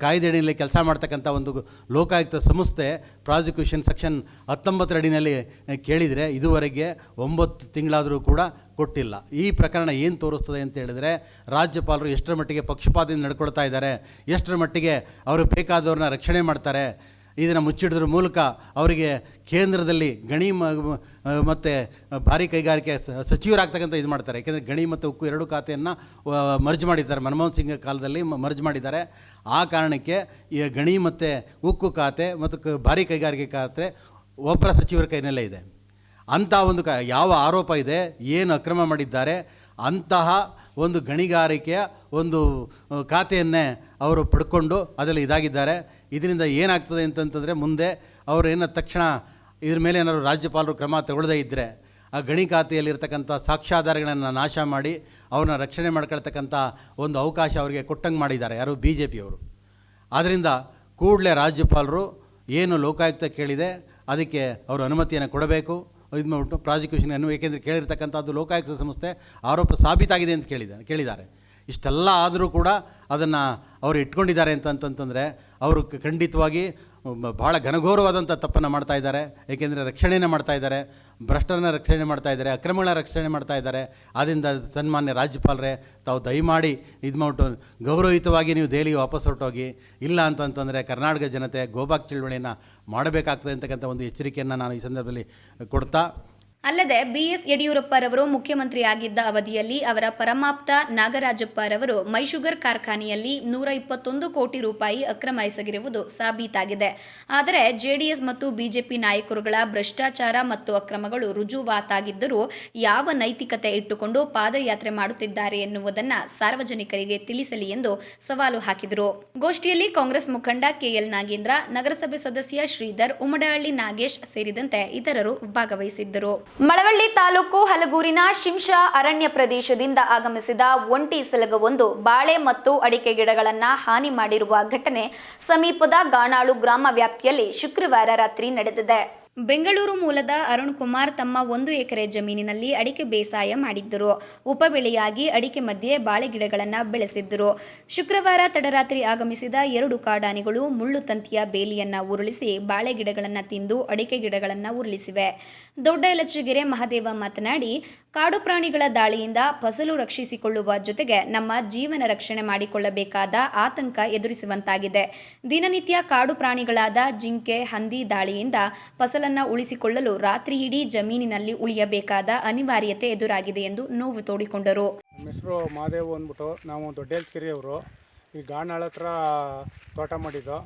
ಕಾಯ್ದೆ ಅಡಿಯಲ್ಲಿ ಕೆಲಸ ಮಾಡ್ತಕ್ಕಂಥ ಒಂದು ಲೋಕಾಯುಕ್ತ ಸಂಸ್ಥೆ ಪ್ರಾಸಿಕ್ಯೂಷನ್ ಸೆಕ್ಷನ್ ಹತ್ತೊಂಬತ್ತರ ಅಡಿನಲ್ಲಿ ಆ, ಕೇಳಿದರೆ ಇದುವರೆಗೆ ಒಂಬತ್ತು ತಿಂಗಳಾದರೂ ಕೂಡ ಕೊಟ್ಟಿಲ್ಲ. ಈ ಪ್ರಕರಣ ಏನು ತೋರಿಸ್ತದೆ ಅಂತ ಹೇಳಿದರೆ ರಾಜ್ಯಪಾಲರು ಎಷ್ಟರ ಮಟ್ಟಿಗೆ ಪಕ್ಷಪಾತದಿಂದ ನಡ್ಕೊಳ್ತಾ ಇದ್ದಾರೆ ಎಷ್ಟರ ಮಟ್ಟಿಗೆ ಅವರು ಬೇಕಾದವ್ರನ್ನ ರಕ್ಷಣೆ ಮಾಡ್ತಾರೆ ಇದನ್ನು ಮುಚ್ಚಿಡೋದ್ರ ಮೂಲಕ ಅವರಿಗೆ ಕೇಂದ್ರದಲ್ಲಿ ಗಣಿ ಮತ್ತು ಭಾರಿ ಕೈಗಾರಿಕೆ ಸಚಿವರಾಗ್ತಕ್ಕಂಥ ಇದು ಮಾಡ್ತಾರೆ. ಯಾಕೆಂದರೆ ಗಣಿ ಮತ್ತು ಉಕ್ಕು ಎರಡು ಖಾತೆಯನ್ನು ಮರ್ಜ್ ಮಾಡಿದ್ದಾರೆ. ಮನಮೋಹನ್ ಸಿಂಗ್ ಕಾಲದಲ್ಲಿ ಮರ್ಜ್ ಮಾಡಿದ್ದಾರೆ. ಆ ಕಾರಣಕ್ಕೆ ಈ ಗಣಿ ಮತ್ತು ಉಕ್ಕು ಖಾತೆ ಮತ್ತು ಕ, ಭಾರಿ ಕೈಗಾರಿಕೆ ಖಾತೆ ಒಬ್ಬರ ಸಚಿವರ ಕೈನಲ್ಲೇ ಇದೆ. ಅಂಥ ಒಂದು ಕ, ಯಾವ ಆರೋಪ ಇದೆ, ಏನು ಅಕ್ರಮ ಮಾಡಿದ್ದಾರೆ, ಅಂತಹ ಒಂದು ಗಣಿಗಾರಿಕೆಯ ಒಂದು ಖಾತೆಯನ್ನೇ ಅವರು ಪಡ್ಕೊಂಡು ಅದರಲ್ಲಿ ಇದಾಗಿದ್ದಾರೆ. ಇದರಿಂದ ಏನಾಗ್ತದೆ ಅಂತಂತಂದರೆ ಮುಂದೆ ಅವರು ಏನೋ ತಕ್ಷಣ ಇದ್ರ ಮೇಲೆ ಏನಾದ್ರು ರಾಜ್ಯಪಾಲರು ಕ್ರಮ ತಗೊಳ್ಳದೇ ಇದ್ದರೆ ಆ ಗಣಿ ಖಾತೆಯಲ್ಲಿರ್ತಕ್ಕಂಥ ಸಾಕ್ಷ್ಯಾಧಾರಗಳನ್ನು ನಾಶ ಮಾಡಿ ಅವ್ರನ್ನ ರಕ್ಷಣೆ ಮಾಡ್ಕೊಳ್ತಕ್ಕಂಥ ಒಂದು ಅವಕಾಶ ಅವರಿಗೆ ಕೊಟ್ಟಂಗೆ ಮಾಡಿದ್ದಾರೆ, ಯಾರು ಬಿ ಜೆ ಪಿಯವರು ಆದ್ದರಿಂದ ಕೂಡಲೇ ರಾಜ್ಯಪಾಲರು ಏನು ಲೋಕಾಯುಕ್ತ ಕೇಳಿದೆ ಅದಕ್ಕೆ ಅವರು ಅನುಮತಿಯನ್ನು ಕೊಡಬೇಕು. ಇದು ಪ್ರಾಸಿಕ್ಯೂಷನ್ ಅನ್ನು ಏಕೆಂದರೆ ಕೇಳಿರ್ತಕ್ಕಂಥದ್ದು ಲೋಕಾಯುಕ್ತ ಸಂಸ್ಥೆ ಆರೋಪ ಸಾಬೀತಾಗಿದೆ ಅಂತ ಕೇಳಿದ್ದಾರೆ ಕೇಳಿದ್ದಾರೆ. ಇಷ್ಟೆಲ್ಲ ಆದರೂ ಕೂಡ ಅದನ್ನು ಅವರು ಇಟ್ಕೊಂಡಿದ್ದಾರೆ ಅಂತಂತಂದರೆ ಅವರು ಖಂಡಿತವಾಗಿ ಭಾಳ ಘನಘೋರವಾದಂಥ ತಪ್ಪನ್ನು ಮಾಡ್ತಾ ಇದ್ದಾರೆ. ಏಕೆಂದರೆ ರಕ್ಷಣೆಯನ್ನು ಮಾಡ್ತಾ ಇದ್ದಾರೆ. ಭ್ರಷ್ಟರನ್ನ ರಕ್ಷಣೆ ಮಾಡ್ತಾ ಇದ್ದಾರೆ. ಅಕ್ರಮಗಳ ರಕ್ಷಣೆ ಮಾಡ್ತಾ ಇದ್ದಾರೆ. ಆದ್ದರಿಂದ ಸನ್ಮಾನ್ಯ ರಾಜ್ಯಪಾಲರೇ, ತಾವು ದಯಮಾಡಿ ಇದು ಮಾಡ್ಬಿಟ್ಟು ಗೌರವಯುತವಾಗಿ ನೀವು ದೆಹಲಿಗೆ ವಾಪಸ್ ಹೊರಟೋಗಿ, ಇಲ್ಲ ಅಂತಂತಂದರೆ ಕರ್ನಾಟಕ ಜನತೆ ಗೋಬಾಕ್ ಚಳವಳಿಯನ್ನು ಮಾಡಬೇಕಾಗ್ತದೆ ಅಂತಕ್ಕಂಥ ಒಂದು ಎಚ್ಚರಿಕೆಯನ್ನು ನಾನು ಈ ಸಂದರ್ಭದಲ್ಲಿ ಕೊಡ್ತಾ ಅಲ್ಲದೆ ಬಿಎಸ್ ಯಡಿಯೂರಪ್ಪರವರು ಮುಖ್ಯಮಂತ್ರಿಯಾಗಿದ್ದ ಅವಧಿಯಲ್ಲಿ ಅವರ ಪರಮಾಪ್ತ ನಾಗರಾಜಪ್ಪರವರು ಮೈಶುಗರ್ ಕಾರ್ಖಾನೆಯಲ್ಲಿ ನೂರ ಇಪ್ಪತ್ತೊಂದು ಕೋಟಿ ರೂಪಾಯಿ ಅಕ್ರಮ ಎಸಗಿರುವುದು ಸಾಬೀತಾಗಿದೆ. ಆದರೆ ಜೆಡಿಎಸ್ ಮತ್ತು ಬಿಜೆಪಿ ನಾಯಕರುಗಳ ಭ್ರಷ್ಟಾಚಾರ ಮತ್ತು ಅಕ್ರಮಗಳು ರುಜುವಾತಾಗಿದ್ದರೂ ಯಾವ ನೈತಿಕತೆ ಇಟ್ಟುಕೊಂಡು ಪಾದಯಾತ್ರೆ ಮಾಡುತ್ತಿದ್ದಾರೆ ಎನ್ನುವುದನ್ನು ಸಾರ್ವಜನಿಕರಿಗೆ ತಿಳಿಸಲಿ ಎಂದು ಸವಾಲು ಹಾಕಿದರು. ಗೋಷ್ಠಿಯಲ್ಲಿ ಕಾಂಗ್ರೆಸ್ ಮುಖಂಡ ಕೆಎಲ್ ನಾಗೇಂದ್ರ, ನಗರಸಭೆ ಸದಸ್ಯ ಶ್ರೀಧರ್ ಉಮಡಹಳ್ಳಿ ನಾಗೇಶ್ ಸೇರಿದಂತೆ ಇತರರು ಭಾಗವಹಿಸಿದ್ದರು. ಮಳವಳ್ಳಿ ತಾಲೂಕು ಹಲಗೂರಿನ ಶಿಂಷಾ ಅರಣ್ಯ ಪ್ರದೇಶದಿಂದ ಆಗಮಿಸಿದ ಒಂಟಿ ಸಲಗವೊಂದು ಬಾಳೆ ಮತ್ತು ಅಡಿಕೆ ಗಿಡಗಳನ್ನು ಹಾನಿ ಮಾಡಿರುವ ಘಟನೆ ಸಮೀಪದ ಗಾಣಾಳು ಗ್ರಾಮ ವ್ಯಾಪ್ತಿಯಲ್ಲಿ ಶುಕ್ರವಾರ ರಾತ್ರಿ ನಡೆದಿದೆ. ಬೆಂಗಳೂರು ಮೂಲದ ಅರುಣ್ ಕುಮಾರ್ ತಮ್ಮ ಒಂದು ಎಕರೆ ಜಮೀನಿನಲ್ಲಿ ಅಡಿಕೆ ಬೇಸಾಯ ಮಾಡಿದ್ದರು. ಉಪಬೆಳೆಯಾಗಿ ಅಡಿಕೆ ಮಧ್ಯೆ ಬಾಳೆ ಗಿಡಗಳನ್ನು ಬೆಳೆಸಿದ್ದರು. ಶುಕ್ರವಾರ ತಡರಾತ್ರಿ ಆಗಮಿಸಿದ ಎರಡು ಕಾಡಾನೆಗಳು ಮುಳ್ಳು ತಂತಿಯ ಬೇಲಿಯನ್ನ ಉರುಳಿಸಿ ಬಾಳೆ ಗಿಡಗಳನ್ನು ತಿಂದು ಅಡಿಕೆ ಗಿಡಗಳನ್ನು ಉರುಳಿಸಿವೆ. ದೊಡ್ಡ ಯಲಚಗೆರೆ ಮಹದೇವ ಮಾತನಾಡಿ, ಕಾಡು ಪ್ರಾಣಿಗಳ ದಾಳಿಯಿಂದ ಫಸಲು ರಕ್ಷಿಸಿಕೊಳ್ಳುವ ಜೊತೆಗೆ ನಮ್ಮ ಜೀವನ ರಕ್ಷಣೆ ಮಾಡಿಕೊಳ್ಳಬೇಕಾದ ಆತಂಕ ಎದುರಿಸುವಂತಾಗಿದೆ. ದಿನನಿತ್ಯ ಕಾಡು ಪ್ರಾಣಿಗಳಾದ ಜಿಂಕೆ, ಹಂದಿ ದಾಳಿಯಿಂದ ಫಸಲನ್ನ ಉಳಿಸಿಕೊಳ್ಳಲು ರಾತ್ರಿ ಇಡೀ ಜಮೀನಿನಲ್ಲಿ ಉಳಿಯಬೇಕಾದ ಅನಿವಾರ್ಯತೆ ಎದುರಾಗಿದೆ ಎಂದು ನೋವು ತೋಡಿಕೊಂಡರು. ನಮ್ಮ ಹೆಸರು ಮಹಾದೇವ್ ಅಂದ್ಬಿಟ್ಟು ನಾವು ದೊಡ್ಡೇಲ್ಕೆರೆಯವರು ಈ ಗಾಣಾಳ ಹತ್ರ ತೋಟ ಮಾಡಿದ್ದು.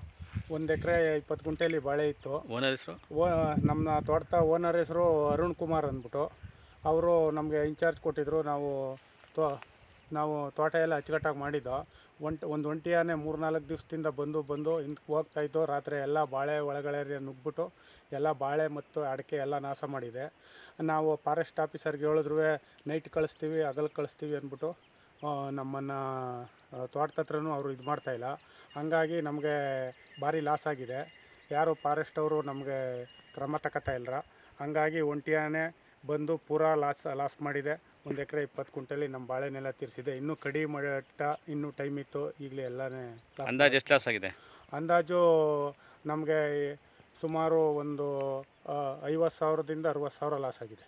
ಒಂದು ಎಕರೆ ಇಪ್ಪತ್ತು ಗುಂಟೆಯಲ್ಲಿ ಬಾಳೆ ಇತ್ತು. ಓನರ್ ಹೆಸರು? ಓ ನಮ್ಮ ತೋಟದ ಓನರ್ ಹೆಸರು ಅರುಣ್ ಕುಮಾರ್ ಅಂದ್ಬಿಟ್ಟು ಅವರು ನಮಗೆ ಇನ್ಚಾರ್ಜ್ ಕೊಟ್ಟಿದ್ದರು ನಾವು ತೋ ನಾವು ತೋಟ ಎಲ್ಲ ಅಚ್ಚುಕಟ್ಟಾಗಿ ಮಾಡಿದ್ದು. ಒಂಟ್ ಒಂದು ಆನೆ ಮೂರು ನಾಲ್ಕು ದಿವಸದಿಂದ ಬಂದು ಬಂದು ಹಿಂದಕ್ಕೆ ಹೋಗ್ತಾಯಿತ್ತು ರಾತ್ರಿ ಎಲ್ಲ ಬಾಳೆ ಒಳಗಡೆ ನುಗ್ಬಿಟ್ಟು ಎಲ್ಲ ಬಾಳೆ ಮತ್ತು ಅಡಿಕೆ ಎಲ್ಲ ನಾಶ ಮಾಡಿದೆ. ನಾವು ಫಾರೆಸ್ಟ್ ಆಫೀಸರ್ಗೆ ಹೇಳಿದ್ರು ನೈಟ್ ಕಳಿಸ್ತೀವಿ, ಹಗಲು ಕಳಿಸ್ತೀವಿ ಅಂದ್ಬಿಟ್ಟು ನಮ್ಮನ್ನು ತೋಟದ ಹತ್ರನೂ ಅವರು ಇದು ಮಾಡ್ತಾಯಿಲ್ಲ ಹಂಗಾಗಿ ನಮಗೆ ಭಾರಿ ಲಾಸ್ ಆಗಿದೆ. ಯಾರು ಫಾರೆಸ್ಟ್ ಅವರು ನಮಗೆ ಕ್ರಮ ತಗೋತಾ ಇಲ್ಲರ ಹಂಗಾಗಿ ಒಂಟಿಯಾನೆ ಬಂದು ಪೂರಾ ಲಾಸ್ ಲಾಸ್ ಮಾಡಿದೆ. ಒಂದು ಎಕರೆ ಇಪ್ಪತ್ತು ಕ್ವಿಂಟಲಿ ನಮ್ಮ ಬಾಳೆನೆಲ್ಲ ತೀರಿಸಿದೆ. ಇನ್ನೂ ಕಡಿ ಮಟ್ಟ ಇನ್ನೂ ಟೈಮ್ ಇತ್ತು ಈಗಲೇ ಎಲ್ಲನೇ ಅಂದಾಜು ಎಷ್ಟು ಲಾಸ್ ಆಗಿದೆ? ಅಂದಾಜು ನಮಗೆ ಸುಮಾರು ಒಂದು ಐವತ್ತು ಸಾವಿರದಿಂದ ಅರುವತ್ತು ಸಾವಿರ ಲಾಸ್ ಆಗಿದೆ.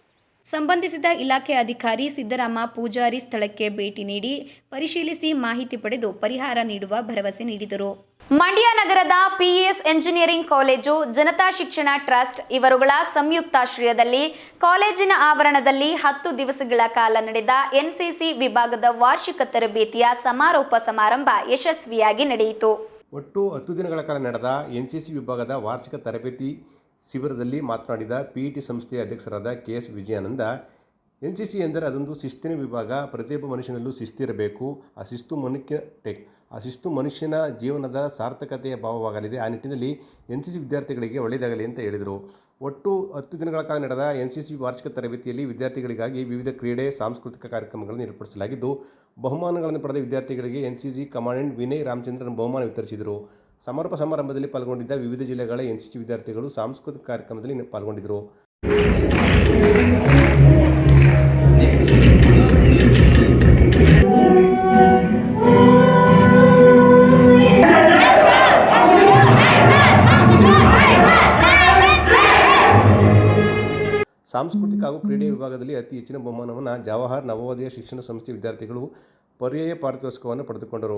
ಸಂಬಂಧಿಸಿದ ಇಲಾಖೆ ಅಧಿಕಾರಿ ಸಿದ್ದರಾಮ ಪೂಜಾರಿ ಸ್ಥಳಕ್ಕೆ ಭೇಟಿ ನೀಡಿ ಪರಿಶೀಲಿಸಿ ಮಾಹಿತಿ ಪಡೆದು ಪರಿಹಾರ ನೀಡುವ ಭರವಸೆ ನೀಡಿದರು. ಮಂಡ್ಯ ನಗರದ ಪಿಎಸ್ ಎಂಜಿನಿಯರಿಂಗ್ ಕಾಲೇಜು ಜನತಾ ಶಿಕ್ಷಣ ಟ್ರಸ್ಟ್ ಇವರುಗಳ ಸಂಯುಕ್ತಾಶ್ರಯದಲ್ಲಿ ಕಾಲೇಜಿನ ಆವರಣದಲ್ಲಿ ಹತ್ತು ದಿವಸಗಳ ಕಾಲ ನಡೆದ ಎನ್ಸಿಸಿ ವಿಭಾಗದ ವಾರ್ಷಿಕ ತರಬೇತಿಯ ಸಮಾರೋಪ ಸಮಾರಂಭ ಯಶಸ್ವಿಯಾಗಿ ನಡೆಯಿತು. ಒಟ್ಟು ಹತ್ತು ದಿನಗಳ ಕಾಲ ನಡೆದ ಎನ್ಸಿಸಿ ಸಿ ಸಿ ವಿಭಾಗದ ವಾರ್ಷಿಕ ತರಬೇತಿ ಶಿಬಿರದಲ್ಲಿ ಮಾತನಾಡಿದ ಪಿ ಟಿ ಸಂಸ್ಥೆಯ ಅಧ್ಯಕ್ಷರಾದ K S Vijayanand, N C C ಎಂದರೆ ಅದೊಂದು ಶಿಸ್ತಿನ ವಿಭಾಗ, ಪ್ರತಿಯೊಬ್ಬ ಮನುಷ್ಯನಲ್ಲೂ ಶಿಸ್ತಿರಬೇಕು. ಆ ಶಿಸ್ತು ಮನುಷ್ಯ ಟೆಕ್ ಆ ಶಿಸ್ತು ಮನುಷ್ಯನ ಜೀವನದ ಸಾರ್ಥಕತೆಯ ಭಾವವಾಗಲಿದೆ. ಆ ನಿಟ್ಟಿನಲ್ಲಿ ಎನ್ ಸಿ ಸಿ ವಿದ್ಯಾರ್ಥಿಗಳಿಗೆ ಒಳ್ಳೆಯದಾಗಲಿ ಅಂತ ಹೇಳಿದರು. ಒಟ್ಟು ಹತ್ತು ದಿನಗಳ ಕಾಲ ನಡೆದ ಎನ್ ಸಿ ಸಿ ವಾರ್ಷಿಕ ತರಬೇತಿಯಲ್ಲಿ ವಿದ್ಯಾರ್ಥಿಗಳಿಗಾಗಿ ವಿವಿಧ ಕ್ರೀಡೆ, ಸಾಂಸ್ಕೃತಿಕ ಕಾರ್ಯಕ್ರಮಗಳನ್ನು ಏರ್ಪಡಿಸಲಾಗಿದ್ದು, ಬಹುಮಾನಗಳನ್ನು ಪಡೆದ ವಿದ್ಯಾರ್ಥಿಗಳಿಗೆ N C C commandant Vinay Ramachandran ಬಹುಮಾನ ವಿತರಿಸಿದರು. ಸಮಾರೋಪ ಸಮಾರಂಭದಲ್ಲಿ ಪಾಲ್ಗೊಂಡಿದ್ದ ವಿವಿಧ ಜಿಲ್ಲೆಗಳ ಎನ್ಸಿಸಿ ವಿದ್ಯಾರ್ಥಿಗಳು ಸಾಂಸ್ಕೃತಿಕ ಕಾರ್ಯಕ್ರಮದಲ್ಲಿ ಪಾಲ್ಗೊಂಡಿದ್ದರು ಸಾಂಸ್ಕೃತಿಕ ಹಾಗೂ ಕ್ರೀಡೆ ವಿಭಾಗದಲ್ಲಿ ಅತಿ ಹೆಚ್ಚಿನ ಬಹುಮಾನವನ್ನು ಜವಾಹರ್ ನವೋದಯ ಶಿಕ್ಷಣ ಸಂಸ್ಥೆ ವಿದ್ಯಾರ್ಥಿಗಳು ಪರ್ಯಾಯ ಪಾರಿತೋಷಿಕವನ್ನು ಪಡೆದುಕೊಂಡರು.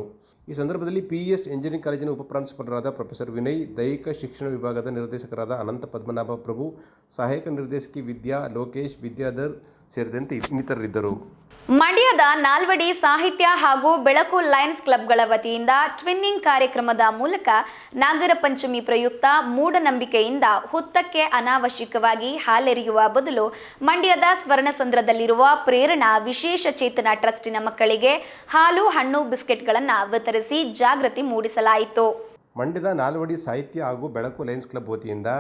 ಈ ಸಂದರ್ಭದಲ್ಲಿ ಪಿಇಎಸ್ ಇಂಜಿನಿಯರಿಂಗ್ ಕಾಲೇಜಿನ ಉಪಪ್ರಾಂಶುಪಾಲರಾದ ಪ್ರೊಫೆಸರ್ ವಿನಯ್, ದೈಹಿಕ ಶಿಕ್ಷಣ ವಿಭಾಗದ ನಿರ್ದೇಶಕರಾದ ಅನಂತ ಪದ್ಮನಾಭ ಪ್ರಭು, ಸಹಾಯಕ ನಿರ್ದೇಶಕಿ ವಿದ್ಯಾ ಲೋಕೇಶ್, ವಿದ್ಯಾಧರ್ ಸೇರಿದಂತೆ ಇನ್ನಿತರರಿದ್ದರು. ಮಂಡ್ಯದ ನಾಲ್ವಡಿ ಸಾಹಿತ್ಯ ಹಾಗೂ ಬೆಳಕು ಲಯನ್ಸ್ ಕ್ಲಬ್ಗಳ ವತಿಯಿಂದ ಟ್ವಿನ್ನಿಂಗ್ ಕಾರ್ಯಕ್ರಮದ ಮೂಲಕ ನಾಗರ ಪಂಚಮಿ ಪ್ರಯುಕ್ತ ಮೂಢನಂಬಿಕೆಯಿಂದ ಹುತ್ತಕ್ಕೆ ಅನಾವಶ್ಯಕವಾಗಿ ಹಾಲೆರೆಯುವ ಬದಲು ಮಂಡ್ಯದ ಸ್ವರ್ಣಸಂದ್ರದಲ್ಲಿರುವ ಪ್ರೇರಣಾ ವಿಶೇಷ ಚೇತನ ಟ್ರಸ್ಟಿನ ಮಕ್ಕಳಿಗೆ ಹಾಲು ಹಣ್ಣು ಬಿಸ್ಕೆಟ್ಗಳನ್ನು ವಿತರಿಸಿ ಜಾಗೃತಿ ಮೂಡಿಸಲಾಯಿತು. ಮಂಡ್ಯದ ನಾಲ್ವಡಿ ಸಾಹಿತ್ಯ ಹಾಗೂ ಬೆಳಕು ಲಯನ್ಸ್ ಕ್ಲಬ್ ವತಿಯಿಂದ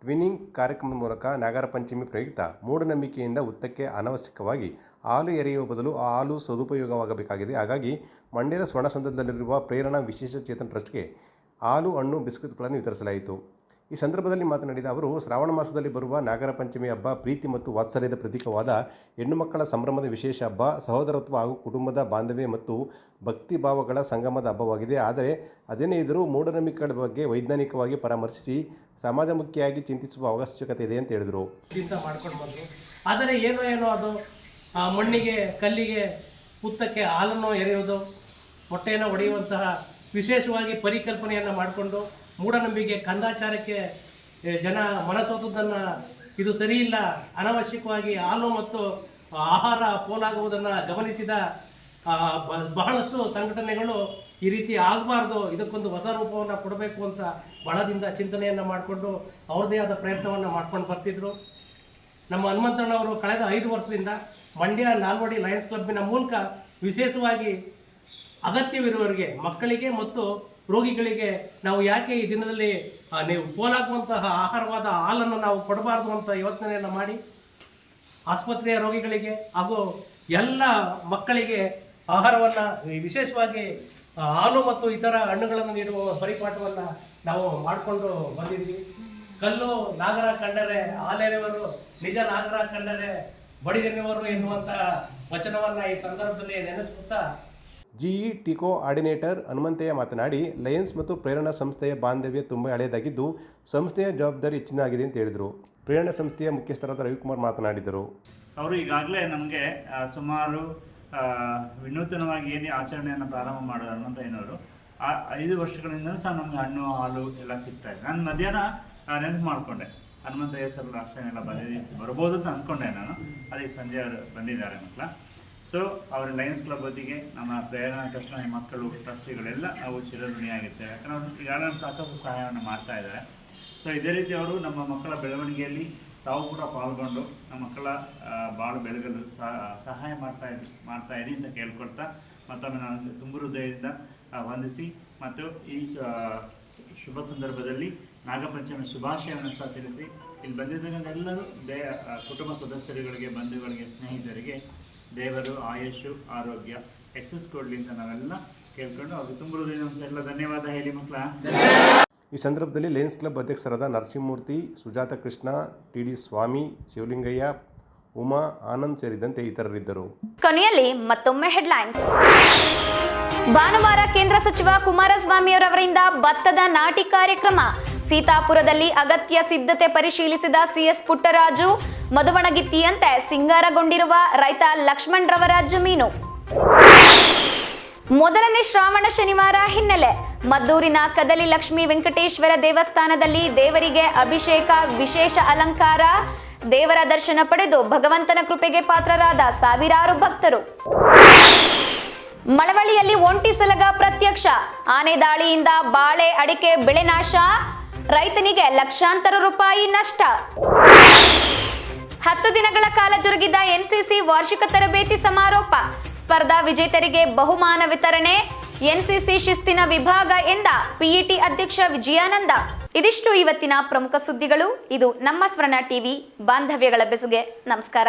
ಟ್ವಿನ್ನಿಂಗ್ ಕಾರ್ಯಕ್ರಮದ ಮೂಲಕ ನಾಗರ ಪಂಚಮಿ ಪ್ರಯುಕ್ತ ಮೂಢನಂಬಿಕೆಯಿಂದ ಉತ್ತಕ್ಕೆ ಅನವಶ್ಯಕವಾಗಿ ಹಾಲು ಎರೆಯುವ ಬದಲು ಆ ಹಾಲು ಸದುಪಯೋಗವಾಗಬೇಕಾಗಿದೆ. ಹಾಗಾಗಿ ಮಂಡ್ಯದ ಸ್ವರ್ಣಸಂಧದಲ್ಲಿರುವ ಪ್ರೇರಣಾ ವಿಶೇಷ ಚೇತನ ಟ್ರಸ್ಟ್ಗೆ ಹಾಲು, ಹಣ್ಣು ಬಿಸ್ಕೆಟ್ಗಳನ್ನು ವಿತರಿಸಲಾಯಿತು. ಈ ಸಂದರ್ಭದಲ್ಲಿ ಮಾತನಾಡಿದ ಅವರು, ಶ್ರಾವಣ ಮಾಸದಲ್ಲಿ ಬರುವ ನಾಗರ ಪಂಚಮಿ ಹಬ್ಬ ಪ್ರೀತಿ ಮತ್ತು ವಾತ್ಸಲ್ಯದ ಪ್ರತೀಕವಾದ ಹೆಣ್ಣು ಮಕ್ಕಳ ಸಂಭ್ರಮದ ವಿಶೇಷ ಹಬ್ಬ, ಸಹೋದರತ್ವ ಹಾಗೂ ಕುಟುಂಬದ ಬಾಂಧವ್ಯ ಮತ್ತು ಭಕ್ತಿ ಭಾವಗಳ ಸಂಗಮದ ಹಬ್ಬವಾಗಿದೆ. ಆದರೆ ಹದಿನೈದರು ಮೂಢನಂಬಿಕೆಗಳ ಬಗ್ಗೆ ವೈಜ್ಞಾನಿಕವಾಗಿ ಪರಾಮರ್ಶಿಸಿ ಸಮಾಜಮುಖಿಯಾಗಿ ಚಿಂತಿಸುವ ಅವಶ್ಯಕತೆ ಇದೆ ಅಂತ ಹೇಳಿದರು. ಆದರೆ ಏನೋ ಏನೋ ಅದು ಮಣ್ಣಿಗೆ, ಕಲ್ಲಿಗೆ ಹುತ್ತಕ್ಕೆ ಹಾಲನ್ನು ಎರೆಯುವುದು ಹೊಟ್ಟೆಯನ್ನು ಹೊಡೆಯುವಂತಹ ವಿಶೇಷವಾಗಿ ಪರಿಕಲ್ಪನೆಯನ್ನು ಮಾಡಿಕೊಂಡು ಮೂಢನಂಬಿಕೆ, ಕಂದಾಚಾರಕ್ಕೆ ಜನ ಮನಸೋತದ್ದನ್ನು ಇದು ಸರಿಯಿಲ್ಲ, ಅನವಶ್ಯಕವಾಗಿ ಹಾಲು ಮತ್ತು ಆಹಾರ ಪೋಲಾಗುವುದನ್ನು ಗಮನಿಸಿದ ಬಹಳಷ್ಟು ಸಂಘಟನೆಗಳು ಈ ರೀತಿ ಆಗಬಾರ್ದು, ಇದಕ್ಕೊಂದು ಹೊಸ ರೂಪವನ್ನು ಕೊಡಬೇಕು ಅಂತ ಬಹಳದಿಂದ ಚಿಂತನೆಯನ್ನು ಮಾಡಿಕೊಂಡು ಅವ್ರದೇ ಆದ ಪ್ರಯತ್ನವನ್ನು ಮಾಡ್ಕೊಂಡು ಬರ್ತಿದ್ರು. ನಮ್ಮ ಹನುಮಂತಣ್ಣವರು ಕಳೆದ ಐದು ವರ್ಷದಿಂದ ಮಂಡ್ಯ ನಾಲ್ವಡಿ ಲಯನ್ಸ್ ಕ್ಲಬ್ನ ಮೂಲಕ ವಿಶೇಷವಾಗಿ ಅಗತ್ಯವಿರುವವರಿಗೆ, ಮಕ್ಕಳಿಗೆ ಮತ್ತು ರೋಗಿಗಳಿಗೆ ನಾವು ಯಾಕೆ ಈ ದಿನದಲ್ಲಿ ನೀವು ಪೋಲಾಗುವಂತಹ ಆಹಾರವಾದ ಹಾಲನ್ನು ನಾವು ಕೊಡಬಾರ್ದು ಅಂತ ಯೋಚನೆಯನ್ನು ಮಾಡಿ, ಆಸ್ಪತ್ರೆಯ ರೋಗಿಗಳಿಗೆ ಹಾಗೂ ಎಲ್ಲ ಮಕ್ಕಳಿಗೆ ಆಹಾರವನ್ನು ವಿಶೇಷವಾಗಿ ಹಾಲು ಮತ್ತು ಇತರ ಹಣ್ಣುಗಳನ್ನು ನೀಡುವ ಪರಿಪಾಠವನ್ನು ನಾವು ಮಾಡಿಕೊಂಡು ಬಂದಿದ್ವಿ. ಕಲ್ಲು ನಾಗರ ಕಂಡರೆ ಹಾಲೆರೆವರು ನಿಜ ನಾಗರ ಕಂಡರೆ ಬಡಿದಿನವರು ಎನ್ನುವಂತಹ ವಚನವನ್ನು ಈ ಸಂದರ್ಭದಲ್ಲಿ ನೆನೆಸ್ಕೊತಾ ಜಿಇ ಟಿಕೋ ಆರ್ಡಿನೇಟರ್ ಹನುಮಂತಯ್ಯ ಮಾತನಾಡಿ, ಲಯನ್ಸ್ ಮತ್ತು ಪ್ರೇರಣಾ ಸಂಸ್ಥೆಯ ಬಾಂಧವ್ಯ ತುಂಬ ಹಳೆಯದಾಗಿದ್ದು, ಸಂಸ್ಥೆಯ ಜವಾಬ್ದಾರಿ ಹೆಚ್ಚಿನಾಗಿದೆ ಅಂತ ಹೇಳಿದರು. ಪ್ರೇರಣಾ ಸಂಸ್ಥೆಯ ಮುಖ್ಯಸ್ಥರಾದ ರವಿಕುಮಾರ್ ಮಾತನಾಡಿದರು. ಅವರು ಈಗಾಗಲೇ ನಮಗೆ ಸುಮಾರು ವಿನೂತನವಾಗಿ ಏನೇ ಆಚರಣೆಯನ್ನು ಪ್ರಾರಂಭ ಮಾಡೋದು ಹನುಮಂತಯ್ಯನವರು, ಆ, ಐದು ವರ್ಷಗಳಿಂದ ಸಹ ನಮಗೆ ಹಣ್ಣು, ಹಾಲು ಎಲ್ಲ ಸಿಗ್ತಾ ಇದೆ. ನಾನು ಮಧ್ಯಾಹ್ನ ನೆನಪು ಮಾಡಿಕೊಂಡೆ. ಹನುಮಂತಯ್ಯ ಸರ್ ಎಲ್ಲ ಬರ್ಬೋದು ಅಂತ ಅಂದ್ಕೊಂಡೆ ನಾನು. ಅದಕ್ಕೆ ಸಂಜೆ ಅವರು ಬಂದಿದ್ದಾರೆ ಮಕ್ಕಳ. ಸೊ ಅವರ ಲಯನ್ಸ್ ಕ್ಲಬ್ ಹೊತ್ತಿಗೆ ನಮ್ಮ ಪ್ರೇರಣಾ ಈ ಮಕ್ಕಳು ಟ್ರಸ್ಟಿಗಳೆಲ್ಲ ನಾವು ಚಿರಋಣಿಯಾಗಿರ್ತೇವೆ. ಯಾಕಂದ್ರೆ ಅವರು ಈಗಾಗಲೇ ಸಾಕಷ್ಟು ಸಹಾಯವನ್ನು ಮಾಡ್ತಾ ಇದ್ದಾರೆ. ಸೊ ಇದೇ ರೀತಿ ಅವರು ನಮ್ಮ ಮಕ್ಕಳ ಬೆಳವಣಿಗೆಯಲ್ಲಿ ತಾವು ಕೂಡ ಪಾಲ್ಗೊಂಡು ನಮ್ಮ ಮಕ್ಕಳ ಬಾಳು ಬೆಳಗಲು ಸಹ- ಸಹಾಯ ಮಾಡ್ತಾ ಇದ್ದ ಮಾಡ್ತಾ ಇರಿ ಅಂತ ಕೇಳ್ಕೊಳ್ತಾ ಮತ್ತೊಮ್ಮೆ ನಾನು ತುಂಬ ಹೃದಯದಿಂದ ವಂದಿಸಿ ಮತ್ತು ಈ ಶುಭ ಸಂದರ್ಭದಲ್ಲಿ ನಾಗಪಂಚಮಿ ಶುಭಾಶಯವನ್ನು ಸಹ ತಿಳಿಸಿ. ಇಲ್ಲಿ ಬಂದಿದ್ದಕ್ಕಂಥ ಎಲ್ಲರೂ, ದೇ ಕುಟುಂಬ ಸದಸ್ಯರುಗಳಿಗೆ, ಬಂಧುಗಳಿಗೆ, ಸ್ನೇಹಿತರಿಗೆ ದೇವರು ಆಯುಷು ಆರೋಗ್ಯ ಯಶಸ್ಸು ಕೊಡಲಿ ಅಂತ ನಾವೆಲ್ಲ ಕೇಳ್ಕೊಂಡು ಅವ್ರಿಗೆ ತುಂಬ ಎಲ್ಲ ಧನ್ಯವಾದ ಹೇಳಿ ಮಕ್ಕಳ. ಈ ಸಂದರ್ಭದಲ್ಲಿ ಲಯನ್ಸ್ ಕ್ಲಬ್ ಅಧ್ಯಕ್ಷರಾದ ನರಸಿಂಹಮೂರ್ತಿ ಸುಜಾತ ಕೃಷ್ಣ ಟಿ ಡಿ ಸ್ವಾಮಿ ಶಿವಲಿಂಗಯ್ಯ ಉಮಾ ಆನಂದ್ ಸೇರಿದಂತೆ ಇತರರಿದ್ದರು. ಕೊನೆಯಲ್ಲಿ ಮತ್ತೊಮ್ಮೆ ಹೆಡ್ಲೈನ್ಸ್ ಭಾನುವಾರ ಕೇಂದ್ರ ಸಚಿವ ಕುಮಾರಸ್ವಾಮಿ ಅವರವರಿಂದ ಭತ್ತದ ನಾಟಿ ಕಾರ್ಯಕ್ರಮ. ಸೀತಾಪುರದಲ್ಲಿ ಅಗತ್ಯ ಸಿದ್ಧತೆ ಪರಿಶೀಲಿಸಿದ ಸಿಎಸ್ ಪುಟ್ಟರಾಜು ಮಧುವಣಗಿತ್ತಿಯಂತೆ ಸಿಂಗಾರಗೊಂಡಿರುವ ರೈತ ಲಕ್ಷ್ಮಣ್ ರವರ ಜಮೀನು ಮೊದಲನೇ ಶ್ರಾವಣ ಶನಿವಾರ ಹಿನ್ನೆಲೆ ಮದ್ದೂರಿನ ಕದಲಿ ಲಕ್ಷ್ಮೀ ವೆಂಕಟೇಶ್ವರ ದೇವಸ್ಥಾನದಲ್ಲಿ ದೇವರಿಗೆ ಅಭಿಷೇಕ ವಿಶೇಷ ಅಲಂಕಾರ, ದೇವರ ದರ್ಶನ ಪಡೆದು ಭಗವಂತನ ಕೃಪೆಗೆ ಪಾತ್ರರಾದ ಸಾವಿರಾರು ಭಕ್ತರು. ಮಳವಳ್ಳಿಯಲ್ಲಿ ಒಂಟಿ ಸಲಗ ಪ್ರತ್ಯಕ್ಷ, ಆನೆ ದಾಳಿಯಿಂದ ಬಾಳೆ ಅಡಿಕೆ ಬೆಳೆ ನಾಶ, ರೈತನಿಗೆ ಲಕ್ಷಾಂತರ ರೂಪಾಯಿ ನಷ್ಟ. ಹತ್ತು ದಿನಗಳ ಕಾಲ ಜರುಗಿದ ಎನ್ಸಿಸಿ ವಾರ್ಷಿಕ ತರಬೇತಿ ಸಮಾರೋಪ. ಸ್ಪರ್ಧಾ ವಿಜೇತರಿಗೆ ಬಹುಮಾನ ವಿತರಣೆ. ಎನ್ಸಿಸಿ ಶಿಸ್ತಿನ ವಿಭಾಗ ಎಂದ ಪಿಇಟಿ ಅಧ್ಯಕ್ಷ ವಿಜಯಾನಂದ. ಇದಿಷ್ಟು ಇವತ್ತಿನ ಪ್ರಮುಖ ಸುದ್ದಿಗಳು. ಇದು ನಮ್ಮ ಸ್ವರ್ಣ ಟಿವಿ, ಬಾಂಧವ್ಯಗಳ ಬೆಸುಗೆ. ನಮಸ್ಕಾರ.